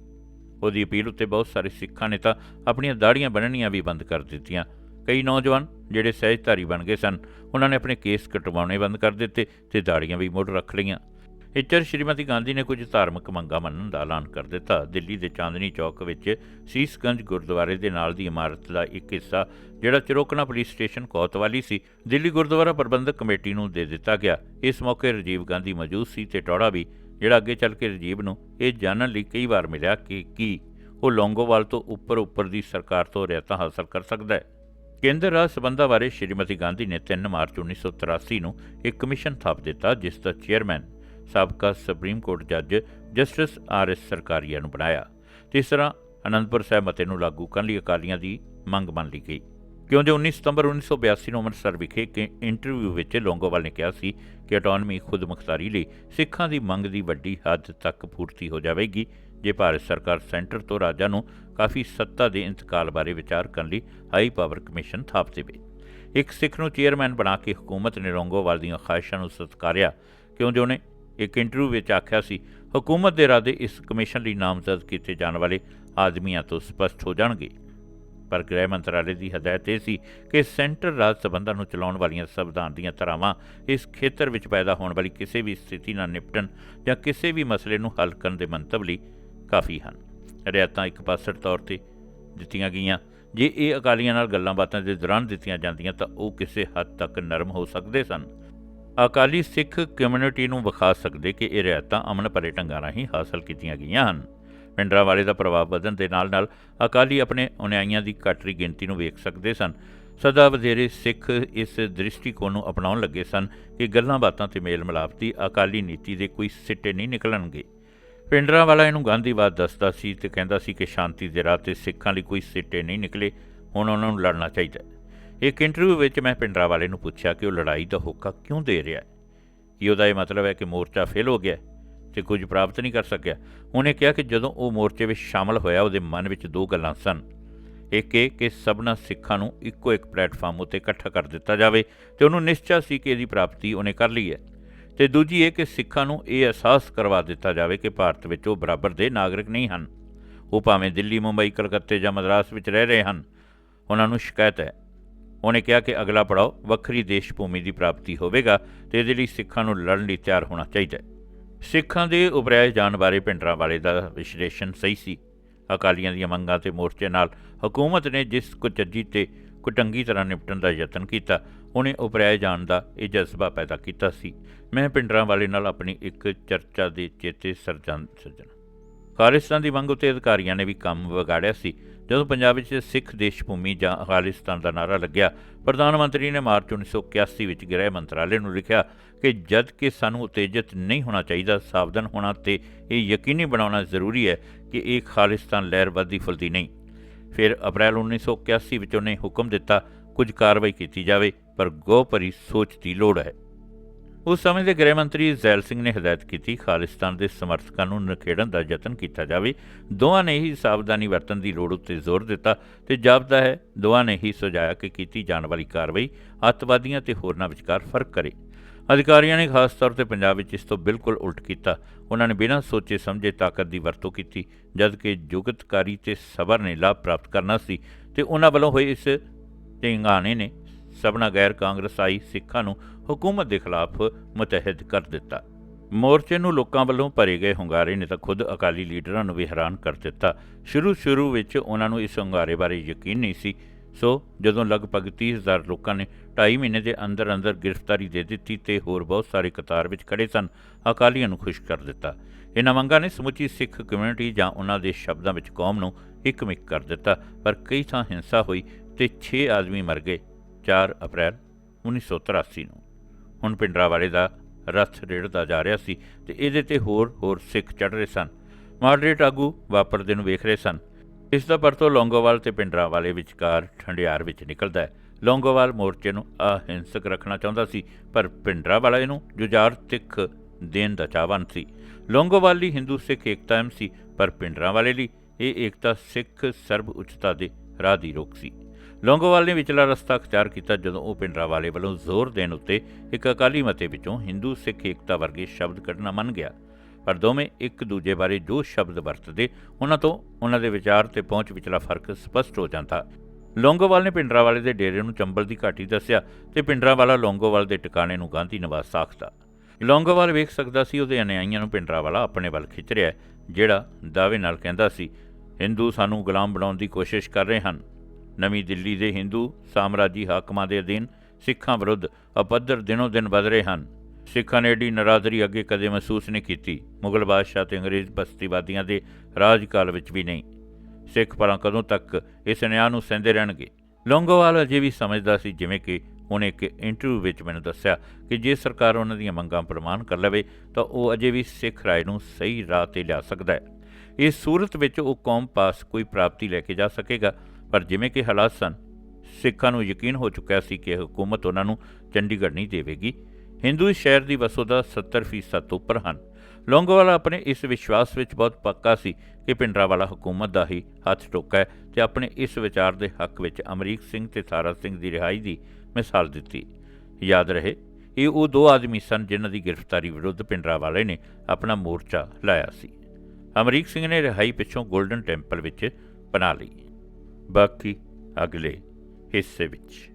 S1: ਉਹਦੀ ਅਪੀਲ ਉੱਤੇ ਬਹੁਤ ਸਾਰੇ ਸਿੱਖਾਂ ਨੇ ਤਾਂ ਆਪਣੀਆਂ ਦਾੜੀਆਂ ਬੰਨਣੀਆਂ ਵੀ ਬੰਦ ਕਰ ਦਿੱਤੀਆਂ। ਕਈ ਨੌਜਵਾਨ ਜਿਹੜੇ ਸਹਿਜਧਾਰੀ ਬਣ ਗਏ ਸਨ, ਉਹਨਾਂ ਨੇ ਆਪਣੇ ਕੇਸ ਕਟਵਾਉਣੇ ਬੰਦ ਕਰ ਦਿੱਤੇ ਤੇ ਦਾੜੀਆਂ ਵੀ ਮੁੜ ਰੱਖ ਲਈਆਂ। ਇੱਚਰ ਸ਼੍ਰੀਮਤੀ ਗਾਂਧੀ ਨੇ ਕੁਝ ਧਾਰਮਿਕ ਮੰਗਾਂ ਮੰਨਣ ਦਾ ਐਲਾਨ ਕਰ ਦਿੱਤਾ। ਦਿੱਲੀ ਦੇ ਚਾਂਦਨੀ ਚੌਕ ਵਿੱਚ ਸੀਸਗੰਜ ਗੁਰਦੁਆਰੇ ਦੇ ਨਾਲ ਦੀ ਇਮਾਰਤ ਦਾ ਇੱਕ ਹਿੱਸਾ, ਜਿਹੜਾ ਚਿਰੋਕਣਾ ਪੁਲਿਸ ਸਟੇਸ਼ਨ ਕੋਤਵਾਲੀ ਸੀ, ਦਿੱਲੀ ਗੁਰਦੁਆਰਾ ਪ੍ਰਬੰਧਕ ਕਮੇਟੀ ਨੂੰ ਦੇ ਦਿੱਤਾ ਗਿਆ। ਇਸ ਮੌਕੇ ਰਾਜੀਵ ਗਾਂਧੀ ਮੌਜੂਦ ਸੀ ਤੇ ਟੌੜਾ ਵੀ ਜਿਹੜਾ ਅੱਗੇ ਚੱਲ ਕੇ ਰਾਜੀਵ ਨੂੰ ਇਹ ਜਾਣਨ ਲਈ ਕਈ ਵਾਰ ਮਿਲਿਆ ਕਿ ਕੀ ਉਹ ਲੌਂਗੋਵਾਲ ਤੋਂ ਉੱਪਰ ਉੱਪਰ ਦੀ ਸਰਕਾਰ ਤੋਂ ਰਿਆਇਤਾਂ ਹਾਸਲ ਕਰ ਸਕਦਾ ਹੈ। ਕੇਂਦਰ ਰਾਜ ਸਬੰਧਾਂ ਬਾਰੇ ਸ਼੍ਰੀਮਤੀ ਗਾਂਧੀ ਨੇ 3 ਮਾਰਚ 1983 ਨੂੰ ਇੱਕ ਕਮਿਸ਼ਨ ਥਾਪ ਦਿੱਤਾ, ਜਿਸ ਦਾ ਚੇਅਰਮੈਨ ਸਾਬਕਾ ਸੁਪਰੀਮ ਕੋਰਟ ਜੱਜ ਜਸਟਿਸ ਆਰ ਐਸ ਸਰਕਾਰੀਆ ਨੂੰ ਬਣਾਇਆ। ਤਿਸ ਤਰ੍ਹਾਂ ਅਨੰਦਪੁਰ ਸਾਹਿਬ ਮਤੇ ਨੂੰ ਲਾਗੂ ਕਰਨ ਲਈ ਅਕਾਲੀਆਂ ਦੀ ਮੰਗ ਮੰਨ ਲਈ ਗਈ। ਕਿਉਂਕਿ 19 ਸਤੰਬਰ 1982 ਨੂੰ ਅੰਮ੍ਰਿਤਸਰ ਵਿਖੇ ਇੱਕ ਇੰਟਰਵਿਊ ਵਿੱਚ ਲੋਂਗੋਵਾਲ ਨੇ ਕਿਹਾ ਸੀ ਕਿ ਆਟੋਨਮੀ ਖੁਦਮੁਖਤਾਰੀ ਲਈ ਸਿੱਖਾਂ ਦੀ ਮੰਗ ਦੀ ਵੱਡੀ ਹੱਦ ਤੱਕ ਪੂਰਤੀ ਹੋ ਜਾਵੇਗੀ। ਜੇ ਭਾਰਤ ਸਰਕਾਰ ਸੈਂਟਰ ਤੋਂ ਰਾਜਾਂ ਨੂੰ ਕਾਫੀ ਸੱਤਾ ਦੇ ਇੰਤਕਾਲ ਬਾਰੇ ਵਿਚਾਰ ਕਰਨ ਲਈ ਹਾਈ ਪਾਵਰ ਕਮਿਸ਼ਨ ਥਾਪ ਦੇਵੇ। ਇੱਕ ਸਿੱਖ ਨੂੰ ਚੇਅਰਮੈਨ ਬਣਾ ਕੇ ਹਕੂਮਤ ਨੇ ਰੋਂਗੋਵਾਲ ਦੀਆਂ ਖਾਹਿਸ਼ਾਂ ਨੂੰ ਸਤਿਕਾਰਿਆ। ਕਿਉਂਕਿ ਉਹਨੇ ਇੱਕ ਇੰਟਰਵਿਊ ਵਿੱਚ ਆਖਿਆ ਸੀ, ਹਕੂਮਤ ਦੇ ਇਰਾਦੇ ਇਸ ਕਮਿਸ਼ਨ ਲਈ ਨਾਮਜ਼ਦ ਕੀਤੇ ਜਾਣ ਵਾਲੇ ਆਦਮੀਆਂ ਤੋਂ ਸਪਸ਼ਟ ਹੋ ਜਾਣਗੇ। ਪਰ ਗ੍ਰਹਿ ਮੰਤਰਾਲੇ ਦੀ ਹਦਾਇਤ ਇਹ ਸੀ ਕਿ ਸੈਂਟਰ ਰਾਜ ਸਬੰਧਾਂ ਨੂੰ ਚਲਾਉਣ ਵਾਲੀਆਂ ਸੰਵਿਧਾਨ ਦੀਆਂ ਧਾਰਾਵਾਂ ਇਸ ਖੇਤਰ ਵਿੱਚ ਪੈਦਾ ਹੋਣ ਵਾਲੀ ਕਿਸੇ ਵੀ ਸਥਿਤੀ ਨਾਲ ਨਿਪਟਣ ਜਾਂ ਕਿਸੇ ਵੀ ਮਸਲੇ ਨੂੰ ਹੱਲ ਕਰਨ ਦੇ ਮੰਤਵ ਲਈ ਕਾਫੀ ਹਨ। ਰਿਆਇਤਾਂ ਇੱਕ ਪਾਸੜ ਤੌਰ ਤੇ ਦਿੱਤੀਆਂ ਗਈਆਂ। ਜੇ ਇਹ ਅਕਾਲੀਆਂ ਨਾਲ ਗੱਲਾਂ ਬਾਤਾਂ ਦੇ ਦੌਰਾਨ ਦਿੱਤੀਆਂ ਜਾਂਦੀਆਂ ਤਾਂ ਉਹ ਕਿਸੇ ਹੱਦ ਤੱਕ ਨਰਮ ਹੋ ਸਕਦੇ ਸਨ। ਅਕਾਲੀ ਸਿੱਖ ਕਮਿਊਨਿਟੀ ਨੂੰ ਵਿਖਾ ਸਕਦੇ ਕਿ ਇਹ ਰਿਆਇਤਾਂ ਅਮਨ ਭਰੇ ਢੰਗਾਂ ਰਾਹੀਂ ਹਾਸਲ ਕੀਤੀਆਂ ਗਈਆਂ ਹਨ। ਪਿੰਡਰਾਂ ਵਾਲੇ ਦਾ ਪ੍ਰਭਾਵ ਵਧਣ ਦੇ ਨਾਲ-ਨਾਲ ਅਕਾਲੀ ਆਪਣੇ ਅਨੁਯਾਈਆਂ ਦੀ ਘਟਰੀ ਗਿਣਤੀ ਨੂੰ ਵੇਖ ਸਕਦੇ ਸਨ। ਸਦਾ ਵਧੇਰੇ ਸਿੱਖ ਇਸ ਦ੍ਰਿਸ਼ਟੀਕੋਣ ਨੂੰ ਅਪਣਾਉਣ ਲੱਗੇ ਸਨ ਕਿ ਗੱਲਾਂ ਬਾਤਾਂ ਤੇ ਮੇਲ ਮਿਲਾਪ ਦੀ ਅਕਾਲੀ ਨੀਤੀ ਦੇ ਕੋਈ ਸਿੱਟੇ ਨਹੀਂ ਨਿਕਲਣਗੇ। ਪਿੰਡਰਾਂ ਵਾਲਾ ਇਹਨੂੰ ਗਾਂਧੀਵਾਦ ਦੱਸਦਾ ਸੀ ਤੇ ਕਹਿੰਦਾ ਸੀ ਕਿ ਸ਼ਾਂਤੀ ਦੇ ਰਾਹ ਤੇ ਸਿੱਖਾਂ ਲਈ ਕੋਈ ਸਿੱਟੇ ਨਹੀਂ ਨਿਕਲੇ, ਹੁਣ ਉਹਨਾਂ ਨੂੰ ਲੜਨਾ ਚਾਹੀਦਾ ਇੱਕ ਇੰਟਰਵਿਊ ਵਿੱਚ ਮੈਂ ਪਿੰਡਰਾ ਵਾਲੇ ਨੂੰ ਪੁੱਛਿਆ ਕਿ ਉਹ ਲੜਾਈ ਦਾ ਹੋਕਾ ਕਿਉਂ ਦੇ ਰਿਹਾ ਹੈ? ਕਿ ਉਹਦਾ ਇਹ ਮਤਲਬ ਹੈ ਕਿ ਮੋਰਚਾ ਫੇਲ ਹੋ ਗਿਆ ਹੈ ਤੇ ਕੁਝ ਪ੍ਰਾਪਤ ਨਹੀਂ ਕਰ ਸਕਿਆ? ਉਹਨੇ ਕਿਹਾ ਕਿ ਜਦੋਂ ਉਹ ਮੋਰਚੇ ਵਿੱਚ ਸ਼ਾਮਲ ਹੋਇਆ, ਉਹਦੇ ਮਨ ਵਿੱਚ ਦੋ ਗੱਲਾਂ ਸਨ। ਇੱਕ ਇਹ ਕਿ ਸਭਨਾ ਸਿੱਖਾਂ ਨੂੰ ਇੱਕੋ ਇੱਕ ਪਲੇਟਫਾਰਮ ਉੱਤੇ ਇਕੱਠਾ ਕਰ ਦਿੱਤਾ ਜਾਵੇ ਤੇ ਉਹਨੂੰ ਨਿਸ਼ਚਾ ਸੀ ਕਿ ਇਹਦੀ ਪ੍ਰਾਪਤੀ ਉਹਨੇ ਕਰ ਲਈ ਹੈ। ਤੇ ਦੂਜੀ ਇਹ ਕਿ ਸਿੱਖਾਂ ਨੂੰ ਇਹ ਅਹਿਸਾਸ ਕਰਵਾ ਦਿੱਤਾ ਜਾਵੇ ਕਿ ਭਾਰਤ ਵਿੱਚ ਉਹ ਬਰਾਬਰ ਦੇ ਨਾਗਰਿਕ ਨਹੀਂ ਹਨ। ਉਹ ਭਾਵੇਂ ਦਿੱਲੀ, ਮੁੰਬਈ, ਕਲਕੱਤੇ ਜਾਂ ਮਦਰਾਸ ਵਿੱਚ ਰਹਿ ਰਹੇ ਹਨ। ਉਹਨਾਂ ਨੂੰ ਸ਼ਿਕਾਇਤ ਹੈ। ਉਹਨੇ ਕਿਹਾ ਕਿ ਅਗਲਾ ਪੜਾਅ ਵੱਖਰੀ ਦੇਸ਼ ਭੂਮੀ ਦੀ ਪ੍ਰਾਪਤੀ ਹੋਵੇਗਾ ਤੇ ਇਹਦੇ ਲਈ ਸਿੱਖਾਂ ਨੂੰ ਲੜਨ ਲਈ ਤਿਆਰ ਹੋਣਾ ਚਾਹੀਦਾ ਹੈ। ਸਿੱਖਾਂ ਦੇ ਉਭਰਿਆ ਜਾਣ ਬਾਰੇ ਪਿੰਡਰਾਂ ਵਾਲੇ ਦਾ ਵਿਸ਼ਲੇਸ਼ਣ ਸਹੀ ਸੀ। ਅਕਾਲੀਆਂ ਦੀਆਂ ਮੰਗਾਂ ਤੇ ਮੋਰਚੇ ਨਾਲ ਹਕੂਮਤ ਨੇ ਜਿਸ ਕੁਚੱਜੀ ਤੇ ਕੁਟੰਗੀ ਤਰ੍ਹਾਂ ਨਿਪਟਣ ਦਾ ਯਤਨ ਕੀਤਾ, ਉਹਨੇ ਉਭਰਿਆ ਜਾਣ ਦਾ ਇਹ ਜਜ਼ਬਾ ਪੈਦਾ ਕੀਤਾ ਸੀ। ਮੈਂ ਪਿੰਡਰਾਂ ਵਾਲੇ ਨਾਲ ਆਪਣੀ ਇੱਕ ਚਰਚਾ ਦੇ ਚੇਤੇ ਸਰਜਨ ਸੱਜਣ। ਖਾਲਿਸਤਾਨ ਦੀ ਮੰਗ ਉੱਤੇ ਅਧਿਕਾਰੀਆਂ ਨੇ ਵੀ ਕੰਮ ਵਿਗਾੜਿਆ ਸੀ। ਜਦੋਂ ਪੰਜਾਬ ਵਿੱਚ ਸਿੱਖ ਦੇਸ਼ ਭੂਮੀ ਜਾਂ ਖਾਲਿਸਤਾਨ ਦਾ ਨਾਰਾ ਲੱਗਿਆ, ਪ੍ਰਧਾਨ ਮੰਤਰੀ ਨੇ ਮਾਰਚ 1981 ਵਿੱਚ ਗ੍ਰਹਿ ਮੰਤਰਾਲੇ ਨੂੰ ਲਿਖਿਆ ਕਿ ਜਦ ਕਿ ਸਾਨੂੰ ਉਤੇਜਿਤ ਨਹੀਂ ਹੋਣਾ ਚਾਹੀਦਾ, ਸਾਵਧਾਨ ਹੋਣਾ ਤੇ ਇਹ ਯਕੀਨੀ ਬਣਾਉਣਾ ਜ਼ਰੂਰੀ ਹੈ ਕਿ ਇਹ ਖਾਲਿਸਤਾਨ ਲਹਿਰ ਵੱਧਦੀ ਫੁੱਲਦੀ ਨਹੀਂ। ਫਿਰ ਅਪ੍ਰੈਲ 1981 ਵਿੱਚ ਉਹਨੇ ਹੁਕਮ ਦਿੱਤਾ, ਕੁਝ ਕਾਰਵਾਈ ਕੀਤੀ ਜਾਵੇ, ਪਰ ਗੋ ਭਰੀ ਸੋਚ ਦੀ ਲੋੜ ਹੈ। ਉਸ ਸਮੇਂ ਦੇ ਗ੍ਰਹਿ ਮੰਤਰੀ ਜ਼ੈਲ ਸਿੰਘ ਨੇ ਹਦਾਇਤ ਕੀਤੀ, ਖਾਲਿਸਤਾਨ ਦੇ ਸਮਰਥਕਾਂ ਨੂੰ ਨਖੇੜਨ ਦਾ ਯਤਨ ਕੀਤਾ ਜਾਵੇ। ਦੋਵਾਂ ਨੇ ਹੀ ਸਾਵਧਾਨੀ ਵਰਤਣ ਦੀ ਲੋੜ ਉੱਤੇ ਜ਼ੋਰ ਦਿੱਤਾ ਤੇ ਜਾਪਦਾ ਹੈ, ਦੋਵਾਂ ਨੇ ਹੀ ਸੁਝਾਇਆ ਕਿ ਕੀਤੀ ਜਾਣ ਵਾਲੀ ਕਾਰਵਾਈ ਅੱਤਵਾਦੀਆਂ ਤੇ ਹੋਰਨਾਂ ਵਿਚਕਾਰ ਫ਼ਰਕ ਕਰੇ। ਅਧਿਕਾਰੀਆਂ ਨੇ ਖਾਸ ਤੌਰ ਤੇ ਪੰਜਾਬ ਵਿੱਚ ਇਸ ਤੋਂ ਬਿਲਕੁਲ ਉਲਟ ਕੀਤਾ। ਉਹਨਾਂ ਨੇ ਬਿਨਾਂ ਸੋਚੇ ਸਮਝੇ ਤਾਕਤ ਦੀ ਵਰਤੋਂ ਕੀਤੀ, ਜਦਕਿ ਜੁਗਤਕਾਰੀ ਤੇ ਸਬਰ ਨੇ ਲਾਭ ਪ੍ਰਾਪਤ ਕਰਨਾ ਸੀ ਤੇ ਉਹਨਾਂ ਵੱਲੋਂ ਹੋਏ ਇਸ ਢਿੰਗਾਣੇ ਨੇ ਸਭਨਾ ਗੈਰ ਕਾਂਗਰਸਾਈ ਸਿੱਖਾਂ ਨੂੰ ਹਕੂਮਤ ਦੇ ਖਿਲਾਫ ਮੁਤਹਿਦ ਕਰ ਦਿੱਤਾ। ਮੋਰਚੇ ਨੂੰ ਲੋਕਾਂ ਵੱਲੋਂ ਭਰੇ ਗਏ ਹੁੰਗਾਰੇ ਨੇ ਤਾਂ ਖੁਦ ਅਕਾਲੀ ਲੀਡਰਾਂ ਨੂੰ ਵੀ ਹੈਰਾਨ ਕਰ ਦਿੱਤਾ। ਸ਼ੁਰੂ ਸ਼ੁਰੂ ਵਿੱਚ ਉਹਨਾਂ ਨੂੰ ਇਸ ਹੁੰਗਾਰੇ ਬਾਰੇ ਯਕੀਨ ਨਹੀਂ ਸੀ। ਸੋ ਜਦੋਂ ਲਗਭਗ 30000 ਲੋਕਾਂ ਨੇ 2.5 ਮਹੀਨੇ ਦੇ ਅੰਦਰ ਅੰਦਰ ਗ੍ਰਿਫਤਾਰੀ ਦੇ ਦਿੱਤੀ ਤੇ ਹੋਰ ਬਹੁਤ ਸਾਰੇ ਕਤਾਰ ਵਿੱਚ ਖੜੇ ਸਨ, ਅਕਾਲੀਆਂ ਨੂੰ ਖੁਸ਼ ਕਰ ਦਿੱਤਾ। ਇਹਨਾਂ ਮੰਗਾਂ ਨੇ ਸਮੁੱਚੀ ਸਿੱਖ ਕਮਿਊਨਿਟੀ ਜਾਂ ਉਹਨਾਂ ਦੇ ਸ਼ਬਦਾਂ ਵਿੱਚ ਕੌਮ ਨੂੰ ਇੱਕਮਿਕ ਕਰ ਦਿੱਤਾ, ਪਰ ਕਈ ਥਾਂ ਹਿੰਸਾ ਹੋਈ ਤੇ 6 ਆਦਮੀ ਮਰ ਗਏ। 4 ਅਪ੍ਰੈਲ 1983 ਨੂੰ। ਹੁਣ ਪਿੰਡਰਾਵਾਲੇ ਦਾ ਰਥ ਰੇੜਦਾ ਜਾ ਰਿਹਾ ਸੀ ਤੇ ਇਹਦੇ ਤੇ ਹੋਰ ਹੋਰ ਸਿੱਖ ਚੜ ਰਹੇ ਸਨ। ਮਾਡਰੇਟ ਆਗੂ ਵਾਪਰਦੇ ਨੂੰ ਵੇਖ ਰਹੇ ਸਨ। ਇਸ ਦਾ ਪਰਤੋ ਲੌਂਗੋਵਾਲ ਤੇ ਪਿੰਡਰਾਵਾਲੇ ਵਿਚਕਾਰ ਠੰਡਿਆਰ ਵਿੱਚ ਨਿਕਲਦਾ ਹੈ। ਲੌਂਗੋਵਾਲ ਮੋਰਚੇ ਨੂੰ ਅਹਿੰਸਕ ਰੱਖਣਾ ਚਾਹੁੰਦਾ ਸੀ, ਪਰ ਪਿੰਡਰਾਵਾਲਾ ਨੂੰ ਜੁਝਾਰ ਤਿੱਖ ਦੇਣ ਦਾ ਚਾਹਵਾਨ ਸੀ। ਲੌਂਗੋਵਾਲ ਲਈ ਹਿੰਦੂ ਸਿੱਖ ਏਕਤਾ ਐਮ ਸੀ, ਪਰ ਪਿੰਡਰਾਂਵਾਲੇ ਲਈ ਇਹ ਏਕਤਾ ਸਿੱਖ ਸਰਬ ਉੱਚਤਾ ਦੇ ਰਾਹ ਦੀ ਰੋਕ ਸੀ। ਲੌਂਗੋਵਾਲ ਨੇ ਵਿਚਲਾ ਰਸਤਾ ਅਖਤਿਆਰ ਕੀਤਾ ਜਦੋਂ ਉਹ ਪਿੰਡਰਾਂਵਾਲੇ ਵੱਲੋਂ ਜ਼ੋਰ ਦੇਣ ਉੱਤੇ ਇੱਕ ਅਕਾਲੀ ਮਤੇ ਵਿੱਚੋਂ ਹਿੰਦੂ, ਸਿੱਖ, ਏਕਤਾ ਵਰਗੇ ਸ਼ਬਦ ਕੱਢਣਾ ਮੰਨ ਗਿਆ। ਪਰ ਦੋਵੇਂ ਇੱਕ ਦੂਜੇ ਬਾਰੇ ਜੋ ਸ਼ਬਦ ਵਰਤਦੇ, ਉਹਨਾਂ ਤੋਂ ਉਹਨਾਂ ਦੇ ਵਿਚਾਰ ਤੇ ਪਹੁੰਚ ਵਿਚਲਾ ਫ਼ਰਕ ਸਪਸ਼ਟ ਹੋ ਜਾਂਦਾ। ਲੌਂਗੋਵਾਲ ਨੇ ਪਿੰਡਰਾਵਾਲੇ ਦੇ ਡੇਰੇ ਨੂੰ ਚੰਬਲ ਦੀ ਘਾਟੀ ਦੱਸਿਆ ਤੇ ਪਿੰਡਰਾਵਾਲਾ ਲੌਂਗੋਵਾਲ ਦੇ ਟਿਕਾਣੇ ਨੂੰ ਗਾਂਧੀ ਨਿਵਾਸ ਆਖਦਾ। ਲੌਂਗੋਵਾਲ ਵੇਖ ਸਕਦਾ ਸੀ ਉਹਦੇ ਅਨਿਆਈਆਂ ਨੂੰ ਪਿੰਡਰਾਵਾਲਾ ਆਪਣੇ ਵੱਲ ਖਿੱਚ ਰਿਹਾ ਜਿਹੜਾ ਦਾਅਵੇ ਨਾਲ ਕਹਿੰਦਾ ਸੀ, ਹਿੰਦੂ ਸਾਨੂੰ ਗੁਲਾਮ ਬਣਾਉਣ ਦੀ ਕੋਸ਼ਿਸ਼ ਕਰ ਰਹੇ ਹਨ। ਨਵੀਂ ਦਿੱਲੀ ਦੇ ਹਿੰਦੂ ਸਾਮਰਾਜੀ ਹਾਕਮਾਂ ਦੇ ਅਧੀਨ ਸਿੱਖਾਂ ਵਿਰੁੱਧ ਅਪੱਧਰ ਦਿਨੋ ਦਿਨ ਵਧ ਰਹੇ ਹਨ। ਸਿੱਖਾਂ ਨੇ ਏਡੀ ਨਰਾਦਰੀ ਅੱਗੇ ਕਦੇ ਮਹਿਸੂਸ ਨਹੀਂ ਕੀਤੀ। ਮੁਗਲ ਬਾਦਸ਼ਾਹ ਤੇ ਅੰਗਰੇਜ਼ ਬਸਤੀਵਾਦੀਆਂ ਦੇ ਰਾਜਕਾਲ ਵਿੱਚ ਵੀ ਨਹੀਂ। ਸਿੱਖ ਪਰਾਂ ਕਦੋਂ ਤੱਕ ਇਸ ਨਿਆਂ ਨੂੰ ਸਹਿੰਦੇ ਰਹਿਣਗੇ? ਲੌਂਗੋਵਾਲ ਅਜੇ ਵੀ ਸਮਝਦਾ ਸੀ, ਜਿਵੇਂ ਕਿ ਉਹਨੇ ਇੱਕ ਇੰਟਰਵਿਊ ਵਿੱਚ ਮੈਨੂੰ ਦੱਸਿਆ ਕਿ ਜੇ ਸਰਕਾਰ ਉਹਨਾਂ ਦੀਆਂ ਮੰਗਾਂ ਪ੍ਰਮਾਣ ਕਰ ਲਵੇ, ਤਾਂ ਉਹ ਅਜੇ ਵੀ ਸਿੱਖ ਰਾਏ ਨੂੰ ਸਹੀ ਰਾਹ ਤੇ ਲਿਆ ਸਕਦਾ ਹੈ। ਇਸ ਸੂਰਤ ਵਿੱਚ ਉਹ ਕੌਮ ਪਾਸ ਕੋਈ ਪ੍ਰਾਪਤੀ ਲੈ ਕੇ ਜਾ ਸਕੇਗਾ ਪਰ ਜਿਵੇਂ ਕਿ ਹਾਲਾਤ ਸਨ, ਸਿੱਖਾਂ ਨੂੰ ਯਕੀਨ ਹੋ ਚੁੱਕਿਆ ਸੀ ਕਿ ਹਕੂਮਤ ਉਹਨਾਂ ਨੂੰ ਚੰਡੀਗੜ੍ਹ ਨਹੀਂ ਦੇਵੇਗੀ। ਹਿੰਦੂ ਇਸ ਸ਼ਹਿਰ ਦੀ ਵਸੋਂ ਦਾ 70% ਤੋਂ ਉੱਪਰ ਹਨ। ਲੌਂਗੋਵਾਲਾ ਆਪਣੇ ਇਸ ਵਿਸ਼ਵਾਸ ਵਿੱਚ ਬਹੁਤ ਪੱਕਾ ਸੀ ਕਿ ਪਿੰਡਰਾਵਾਲਾ ਹਕੂਮਤ ਦਾ ਹੀ ਹੱਥ ਟੋਕਾ ਹੈ ਤੇ ਆਪਣੇ ਇਸ ਵਿਚਾਰ ਦੇ ਹੱਕ ਵਿੱਚ ਅਮਰੀਕ ਸਿੰਘ ਤੇ ਤਾਰਾ ਸਿੰਘ ਦੀ ਰਿਹਾਈ ਦੀ ਮਿਸਾਲ ਦਿੱਤੀ। ਯਾਦ ਰਹੇ, ਇਹ ਉਹ ਦੋ ਆਦਮੀ ਸਨ ਜਿਨ੍ਹਾਂ ਦੀ ਗ੍ਰਿਫਤਾਰੀ ਵਿਰੁੱਧ ਪਿੰਡਰਾਵਾਲੇ ਨੇ ਆਪਣਾ ਮੋਰਚਾ ਲਾਇਆ ਸੀ। ਅਮਰੀਕ ਸਿੰਘ ਨੇ ਰਿਹਾਈ ਪਿੱਛੋਂ 골ਡਨ ਟੈਂਪਲ ਵਿੱਚ ਬਣਾ ਲਈ। ਬਾਕੀ ਅਗਲੇ ਹਿੱਸੇ ਵਿੱਚ।